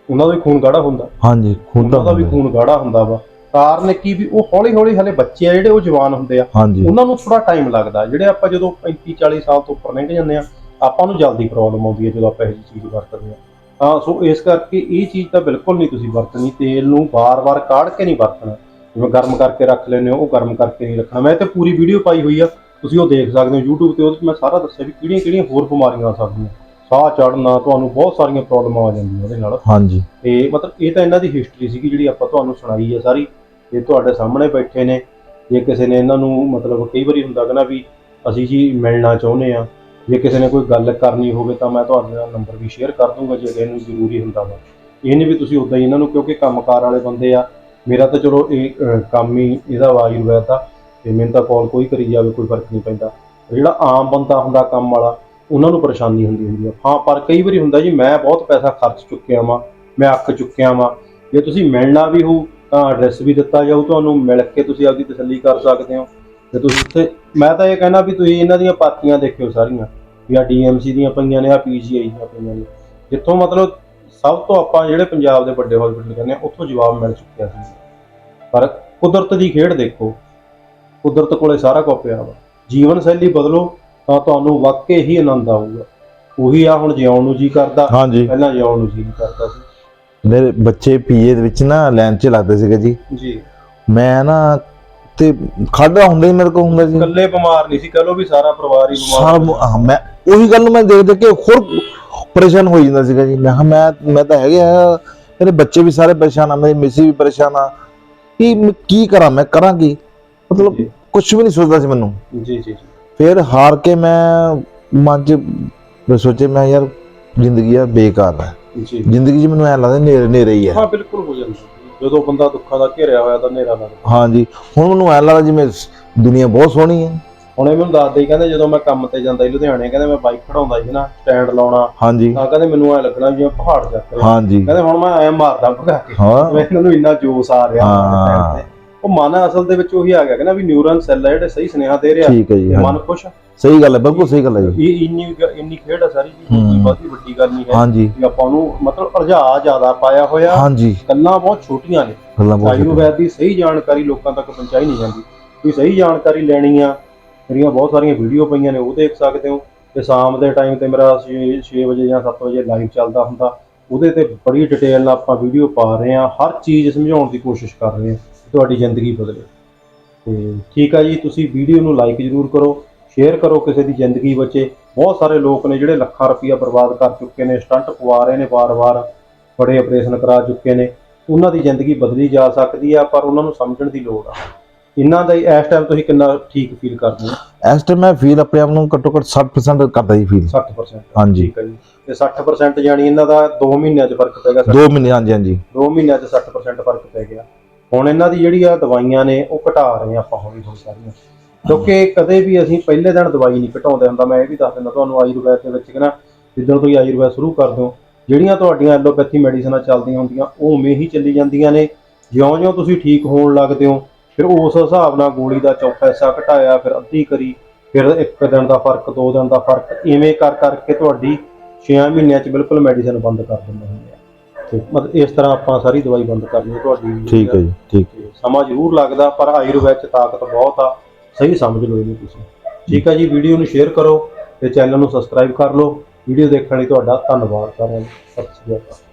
ਉਹਨਾਂ ਦਾ ਵੀ ਖੂਨ ਗਾੜਾ ਹੁੰਦਾ। ਹਾਂਜੀ ਉਹਨਾਂ ਦਾ ਵੀ ਖੂਨ ਗਾੜਾ ਹੁੰਦਾ ਵਾ। ਕਾਰਨ ਕੀ ਵੀ ਉਹ ਹੌਲੀ-ਹੌਲੀ ਹਲੇ ਬੱਚੇ ਆ ਜਿਹੜੇ ਉਹ ਜਵਾਨ ਹੁੰਦੇ ਆ। ਹਾਂਜੀ। ਉਹਨਾਂ ਨੂੰ ਥੋੜਾ ਟਾਈਮ ਲੱਗਦਾ। ਜਿਹੜੇ ਆਪਾਂ ਜਦੋਂ 35 40 ਸਾਲ ਤੋਂ ਉੱਪਰ ਲੰਘ ਜਾਂਦੇ ਆ ਆਪਾਂ ਨੂੰ ਜਲਦੀ ਪ੍ਰੋਬਲਮ ਆਉਂਦੀ ਹੈ ਜਦੋਂ ਆਪਾਂ ਇਹ ਚੀਜ਼ ਵਰਤਦੇ ਆ। ਤਾਂ ਸੋ ਇਸ ਕਰਕੇ ਇਹ ਚੀਜ਼ ਤਾਂ ਬਿਲਕੁਲ ਨਹੀਂ ਤੁਸੀਂ ਵਰਤਣੀ। ਤੇਲ ਨੂੰ ਵਾਰ-ਵਾਰ ਕਾੜ ਕੇ ਨਹੀਂ ਵਰਤਣਾ। ਜਿਵੇਂ ਗਰਮ ਕਰਕੇ ਰੱਖ ਲੈਂਦੇ ਹੋ ਉਹ ਗਰਮ ਕਰਕੇ ਨਹੀਂ ਰੱਖਣਾ। ਮੈਂ ਤੇ ਪੂਰੀ ਵੀਡੀਓ ਪਾਈ ਹੋਈ ਆ। ਤੁਸੀਂ ਉਹ ਦੇਖ ਸਕਦੇ ਹੋ YouTube ਤੇ ਉਹਦੇ 'ਚ ਮੈਂ ਸਾਰਾ ਦੱਸਿਆ ਵੀ ਕਿਹੜੀਆਂ-ਕਿਹੜੀਆਂ ਹੋਰ ਬਿਮਾਰੀਆਂ ਆ ਸਕਦੀਆਂ। ਸਾਹ ਚੜਨਾ ਤੁਹਾਨੂੰ ਬਹੁਤ ਸਾਰੀਆਂ ਪ੍ਰੋਬਲਮਾਂ ਆ ਜਾਂਦੀਆਂ ਉਹਦੇ ਨਾਲ। ਹਾਂਜੀ। ਤੇ ਮਤਲਬ ਇਹ ਤਾਂ ਇਹਨਾਂ ਦੀ ਹਿਸਟਰੀ ਸੀਗੀ ਜਿਹੜੀ ਆਪਾਂ ਤੁਹਾਨੂੰ ਸੁਣਾਈ ਹੈ ਸਾਰੀ। ਇਹ ਤੁਹਾਡੇ ਸਾਹਮਣੇ ਬੈਠੇ ਨੇ ਜੇ ਕਿਸੇ ਨੇ ਇਹਨਾਂ ਨੂੰ ਮਤਲਬ ਕਈ ਵਾਰੀ ਹੁੰਦਾ ਕਿ ਨਾ ਵੀ ਅਸੀਂ ਜੀ ਮਿਲਣਾ ਚਾਹੁੰਦੇ ਆ ਜੇ ਕਿਸੇ ਨੇ ਕੋਈ ਗੱਲ ਕਰਨੀ ਹੋਵੇ ਤਾਂ ਮੈਂ ਤੁਹਾਡੇ ਨਾਲ ਨੰਬਰ ਵੀ ਸ਼ੇਅਰ ਕਰ ਦੂੰਗਾ ਜੇ ਇਹਨੂੰ ਜ਼ਰੂਰੀ ਹੁੰਦਾ ਵਾ। ਇਹ ਨਹੀਂ ਵੀ ਤੁਸੀਂ ਉਦਾਂ ਹੀ ਇਹਨਾਂ ਨੂੰ ਕਿਉਂਕਿ ਕੰਮਕਾਰ ਵਾਲੇ ਬੰਦੇ ਆ। ਮੇਰਾ ਤਾਂ ਚਲੋ ਇਹ ਕੰਮ ਹੀ ਇਹਦਾ ਵਾ ਆਯੁਰਵੈਦ ਦਾ। ਤੇ ਮੈਨੂੰ ਤਾਂ ਕਾਲ ਕੋਈ ਕਰੀ ਜਾਵੇ, ਕੋਈ ਫ਼ਰਕ ਨਹੀਂ ਪੈਂਦਾ। ਜਿਹੜਾ ਆਮ ਬੰਦਾ ਹੁੰਦਾ ਕੰਮ ਵਾਲਾ, ਉਹਨਾਂ ਨੂੰ ਪਰੇਸ਼ਾਨੀ ਹੁੰਦੀ ਹੁੰਦੀ ਆ। ਹਾਂ, ਪਰ ਕਈ ਵਾਰੀ ਹੁੰਦਾ ਜੀ, ਮੈਂ ਬਹੁਤ ਪੈਸਾ ਖਰਚ ਚੁੱਕਿਆ ਵਾਂ, ਮੈਂ ਅੱਕ ਚੁੱਕਿਆ ਵਾਂ। ਜੇ ਤੁਸੀਂ ਮਿਲਣਾ ਵੀ ਹੋ, ਤਾਂ ਐਡਰੈਸ ਵੀ ਦਿੱਤਾ ਜਾਊ ਤੁਹਾਨੂੰ, ਮਿਲ ਕੇ ਤੁਸੀਂ ਆਪਦੀ ਤਸੱਲੀ ਕਰ ਸਕਦੇ ਹੋ। ਤੇ ਤੁਸੀਂ ਉੱਥੇ, ਮੈਂ ਤਾਂ ਇਹ ਕਹਿਣਾ ਵੀ ਤੁਸੀਂ ਇਹਨਾਂ ਦੀਆਂ ਪਾਤੀਆਂ ਦੇਖਿਓ ਸਾਰੀਆਂ, ਵੀ ਆ ਡੀਐਮਸੀ ਦੀਆਂ ਪਈਆਂ ਨੇ ਆ ਪੀਜੀਆਈ ਦੀਆਂ ਪਈਆਂ ਨੇ। ਜਿੱਥੋਂ ਮਤਲਬ ਸਭ ਤੋਂ ਆਪਾਂ ਜਿਹੜੇ ਪੰਜਾਬ ਦੇ ਵੱਡੇ ਹਸਪੀਟਲ ਕਹਿੰਦੇ ਆ, ਉੱਥੋਂ ਜਵਾਬ ਮਿਲ ਚੁੱਕਿਆ ਸੀ। ਪਰ ਕੁਦਰਤ ਦੀ ਖੇਡ ਦੇਖੋ ਕੁਦਰਤ ਕੋਲੇ ਸਾਰਾ ਕੁਝ ਪਿਆ ਵਾ। ਜੀਵਨ ਸ਼ੈਲੀ ਬਦਲੋ ਤਾਂ ਤੁਹਾਨੂੰ ਵਾਕਈ ਹੀ ਆਨੰਦ ਆਊਗਾ। ਉਹੀ ਆ ਹੁਣ ਜਿਉਣ ਨੂੰ ਜੀ ਕਰਦਾ। ਹਾਂਜੀ। ਪਹਿਲਾਂ ਜਿਉਣ ਨੂੰ ਜੀ ਨਹੀਂ ਕਰਦਾ ਸੀ। ਮੇਰੇ ਬੱਚੇ ਪੀਏ ਦੇ ਵਿੱਚ ਨਾ ਲਾਈਨ 'ਚ ਲੱਗਦੇ ਸੀਗੇ ਜੀ। ਜੀ। ਮੈਂ ਨਾ ਤੇ ਖੜਾ ਹੁੰਦਾ ਹੀ ਮੇਰੇ ਕੋਲ ਹੁੰਦਾ ਜੀ ਇਕੱਲੇ ਬਿਮਾਰ ਨਹੀਂ ਸੀ। ਕਹ ਲੋ ਵੀ ਸਾਰਾ ਪਰਿਵਾਰ ਹੀ ਸਾਰਾ ਬਿਮਾਰ ਹਾਂ, ਮੈਂ ਉਹੀ ਗੱਲ ਨੂੰ ਮੈਂ ਦੇਖ ਦੇਖ ਕੇ ਹੋਰ ਪਰੇਸ਼ਾਨ ਹੋ ਜਾਂਦਾ ਸੀਗਾ ਜੀ। ਮੈਂ ਕਿਹਾ ਮੈਂ ਮੈਂ ਤਾਂ ਹੈਗੇ ਆ। ਮੇਰੇ ਬੱਚੇ ਵੀ ਸਾਰੇ ਪਰੇਸ਼ਾਨ ਆ ਮੇਰੀ ਮਿਸੀ ਵੀ ਪਰੇਸ਼ਾਨ ਆ। ਕੀ ਕੀ ਕਰਾਂ ਮੈਂ? ਕਰਾਂ ਕੀ? ਮਤਲਬ। ਕੁਝ ਵੀ ਨਹੀਂ ਸੋਚਦਾ ਸੀ ਮੈਨੂੰ। ਜੀ ਜੀ ਫਿਰ ਹਾਰ ਕੇ ਮੈਂ ਮਨ 'ਚ ਮੈਂ ਸੋਚੇ ਮੈਂ ਯਾਰ ਜ਼ਿੰਦਗੀ ਆ ਬੇਕਾਰ ਹੈ ਜੀ। ਜ਼ਿੰਦਗੀ 'ਚ ਮੈਨੂੰ ਐ ਲੱਗਦਾ ਨੇਰੇ ਨੇਰੇ ਹੀ ਹੈ ਹਾਂ ਬਿਲਕੁਲ ਹੋ ਜਾਂਦਾ। ਜਦੋਂ ਬੰਦਾ ਦੁੱਖਾਂ ਦਾ ਘੇਰਿਆ ਹੋਇਆ ਤਾਂ ਹਨੇਰਾ ਲੱਗਦਾ। ਹਾਂਜੀ ਹੁਣ ਮੈਨੂੰ ਐ ਲੱਗਦਾ ਜਿਵੇਂ ਸ- ਦੁਨੀਆ ਬਹੁਤ ਸੋਹਣੀ ਹੈ ਹੁਣ ਇਹ ਮੈਨੂੰ ਦੱਸਦੇ ਹੀ ਕਹਿੰਦੇ ਜਦੋਂ ਮੈਂ ਕੰਮ ਤੇ ਜਾਂਦਾ ਸੀ ਲੁਧਿਆਣੇ ਕਹਿੰਦੇ ਮੈਂ ਬਾਈਕ ਖੜਾਉਂਦਾ ਸੀ ਨਾ ਸਟੈਂਡ ਲਾਉਣਾ। ਹਾਂਜੀ ਤਾਂ ਕਹਿੰਦੇ ਮੈਨੂੰ ਐ ਲੱਗਣਾ ਜਿਵੇਂ ਪਹਾੜ ਚੱਕ ਰਿਹਾ। ਹਾਂਜੀ ਕਹਿੰਦੇ ਹੁਣ ਮੈਂ ਐ ਮਾਰਦਾ ਭਗਾ ਕੇ। ਹਾਂ। ਜਿਵੇਂ ਇਹਨਾਂ ਨੂੰ ਇੰਨਾ ਜੋਸ਼ ਆ ਰਿਹਾ। ਹਾਂ। ਉਹ ਮਨ ਅਸਲ ਦੇ ਵਿੱਚ ਉਹੀ ਆ ਗਿਆ ਕਿ ਨਾ ਵੀ ਨਿਊਰਨ ਸੈੱਲ ਆ ਜਿਹੜੇ ਸਹੀ ਸੁਨੇਹਾ ਦੇ ਰਿਹਾ ਠੀਕ ਹੈ ਜੀ ਤੇ ਹਾਂਜੀ। ਮਨ ਖੁਸ਼ ਆ। ਸਹੀ ਗੱਲ ਹੈ ਬਿਲਕੁਲ ਸਹੀ ਗੱਲ ਹੈ ਜੀ। ਇਹ ਇੰਨੀ ਗ- ਇੰਨੀ ਖੇਡ ਆ ਸਾਰੀ ਜੀ ਕੋਈ ਹੂੰ। ਬਹੁਤੀ ਵੱਡੀ ਗੱਲ ਨਹੀਂ ਹੈ। ਹਾਂਜੀ। ਵੀ ਆਪਾਂ ਨੂੰ ਮਤਲਬ ਰੁਝਾਅ ਜ਼ਿਆਦਾ ਪਾਇਆ ਹੋਇਆ। ਹਾਂਜੀ। ਗੱਲਾਂ ਬਹੁਤ ਛੋਟੀਆਂ ਨੇ। ਗੱਲਾਂ ਬਹੁਤ ਆਯੁਰਵੈਦ ਦੀ ਸਹੀ ਜਾਣਕਾਰੀ ਲੋਕਾਂ ਤੱਕ ਪਹੁੰਚਾਈ ਨਹੀਂ ਜਾਂਦੀ। ਤੁਸੀਂ ਸਹੀ ਜਾਣਕਾਰੀ ਲੈਣੀ ਆ ਮੇਰੀਆਂ ਬਹੁਤ ਸਾਰੀਆਂ ਵੀਡੀਓ ਪਈਆਂ ਨੇ ਉਹ ਦੇਖ ਸਕਦੇ ਹੋ। ਤੇ ਸ਼ਾਮ ਦੇ ਟਾਈਮ ਤੇ ਮੇਰਾ 6 ਵਜੇ ਜਾਂ 7 ਵਜੇ ਲਾਈਵ ਚੱਲਦਾ ਹੁੰਦਾ। ਉਹਦੇ ਤੇ ਬੜੀ ਡਿਟੇਲ ਨਾਲ ਆਪਾਂ ਵੀਡੀਓ ਪਾ ਰਹੇ ਹਾਂ। ਹਰ ਚੀਜ਼ ਸਮਝਾਉਣ ਦੀ ਕੋਸ਼ਿਸ਼ ਕਰ ਰਹੇ ਕਿ ਤੁਹਾਡੀ ਜ਼ਿੰਦਗੀ ਬਦਲੇ। ਤੇ ਠੀਕ ਆ ਜੀ ਤੁਸੀਂ ਵੀਡੀਓ ਨੂੰ ਲਾਈਕ ਜ਼ਰੂਰ ਕਰੋ ਸ਼ੇਅਰ ਕਰੋ ਕਿਸੇ ਦੀ ਜ਼ਿੰਦਗੀ ਬਚੇ। ਬਹੁਤ ਸਾਰੇ ਲੋਕ ਨੇ ਜਿਹੜੇ ਲੱਖਾਂ ਰੁਪਈਆ ਬਰਬਾਦ ਕਰ ਚੁੱਕੇ ਨੇ ਸਟੰਟ ਪਵਾ ਰਹੇ ਨੇ ਵਾਰ-ਵਾਰ ਬੜੇ ਆਪਰੇਸ਼ਨ ਕਰਾ ਚੁੱਕੇ ਨੇ। ਉਹਨਾਂ ਦੀ ਜ਼ਿੰਦਗੀ ਬਦਲੀ ਜਾ ਸਕਦੀ ਆ ਪਰ ਉਹਨਾਂ ਨੂੰ ਸਮਝਣ ਦੀ ਲੋੜ ਆ। ਇਹਨਾਂ ਦਾ ਇਸ ਟਾਈਮ ਤੁਸੀਂ ਕਿੰਨਾ ਠੀਕ ਫੀਲ ਕਰਦੇ ਹੋ? ਇਸ ਟਾਈਮ ਮੈਂ ਫੀਲ ਆਪਣੇ ਆਪ ਨੂੰ ਘੱਟੋ ਘੱਟ 60% ਕਰਦਾ ਜੀ ਫੀਲ 60% ਹਾਂਜੀ। ਠੀਕ ਹੈ ਜੀ। ਤੇ 60% ਜਾਨੀ ਇਹਨਾਂ ਦਾ 2 ਮਹੀਨਿਆਂ 'ਚ ਫ਼ਰਕ ਪੈ ਗਿਆ 2 ਮਹੀਨੇ ਹਾਂਜੀ ਹਾਂਜੀ। 2 ਮਹੀਨਿਆਂ 'ਚ 60% ਫ਼ਰਕ ਪੈ ਗਿਆ। ਹੁਣ ਇਹਨਾਂ ਦੀ ਜਿਹੜੀ ਆ ਦਵਾਈਆਂ ਨੇ ਉਹ ਘਟਾ ਰਹੇ ਆ ਆਪਾਂ ਹੌਲੀ ਹੌਲੀ ਸਾਰੀਆਂ। ਕਿਉਂਕਿ ਕਦੇ ਵੀ ਅਸੀਂ ਪਹਿਲੇ ਦਿਨ ਦਵਾਈ ਨਹੀਂ ਘਟਾਉਂਦੇ ਹੁੰਦਾ, ਮੈਂ ਇਹ ਵੀ ਦੱਸ ਦਿੰਦਾ ਤੁਹਾਨੂੰ ਆਯੁਰਵੈਦ ਦੇ ਵਿੱਚ ਕਿ ਜਿੱਦਾਂ ਤੁਸੀਂ ਆਯੁਰਵੈਦ ਸ਼ੁਰੂ ਕਰ ਦਿਓ ਜਿਹੜੀਆਂ ਤੁਹਾਡੀਆਂ ਐਲੋਪੈਥੀ ਮੈਡੀਸਨਾਂ ਚੱਲਦੀਆਂ ਹੁੰਦੀਆਂ, ਉਹ ਉਵੇਂ ਹੀ ਚੱਲੀ ਜਾਂਦੀਆਂ ਨੇ। ਜਿਉਂ-ਜਿਉਂ ਤੁਸੀਂ ਠੀਕ ਹੋਣ ਲੱਗਦੇ ਹੋ, ਫਿਰ ਉਸ ਹਿਸਾਬ ਨਾਲ ਗੋਲੀ ਦਾ ਚੌਥਾ ਹਿੱਸਾ ਘਟਾਇਆ, ਫਿਰ ਅੱਧੀ ਕਰੀ, ਫਿਰ ਇੱਕ ਦਿਨ ਦਾ ਫ਼ਰਕ, ਦੋ ਦਿਨ ਦਾ ਫ਼ਰਕ, ਇਵੇਂ ਕਰ ਕਰਕੇ ਤੁਹਾਡੀ 6 ਮਹੀਨਿਆਂ 'ਚ ਬਿਲਕੁਲ ਮੈਡੀਸਨ ਬੰਦ ਕਰ ਦਿੰਦੇ ਹੁੰਦੇ ਮਤਲਬ ਇਸ ਤਰ੍ਹਾਂ ਆਪਾਂ ਸਾਰੀ ਦਵਾਈ ਬੰਦ ਕਰਨੀ ਹੈ ਤੁਹਾਡੀ ਠੀਕ ਹੈ ਜੀ ਠੀਕ। ਸਮਾਂ ਜ਼ਰੂਰ ਲੱਗਦਾ ਪਰ ਆਯੁਰਵੈਦ 'ਚ ਤਾਕਤ ਬਹੁਤ ਆ। ਸਹੀ ਸਮਝ ਲਓ ਇਹਨੂੰ ਤੁਸੀਂ। ਠੀਕ ਹੈ ਜੀ ਵੀਡੀਓ ਨੂੰ ਸ਼ੇਅਰ ਕਰੋ ਤੇ ਚੈਨਲ ਨੂੰ ਸਬਸਕ੍ਰਾਈਬ ਕਰ ਲਓ। ਵੀਡੀਓ ਦੇਖਣ ਲਈ ਤੁਹਾਡਾ ਧੰਨਵਾਦ ਸਾਰਿਆਂ ਦਾ। ਸਤਿ ਸ਼੍ਰੀ ਅਕਾਲ।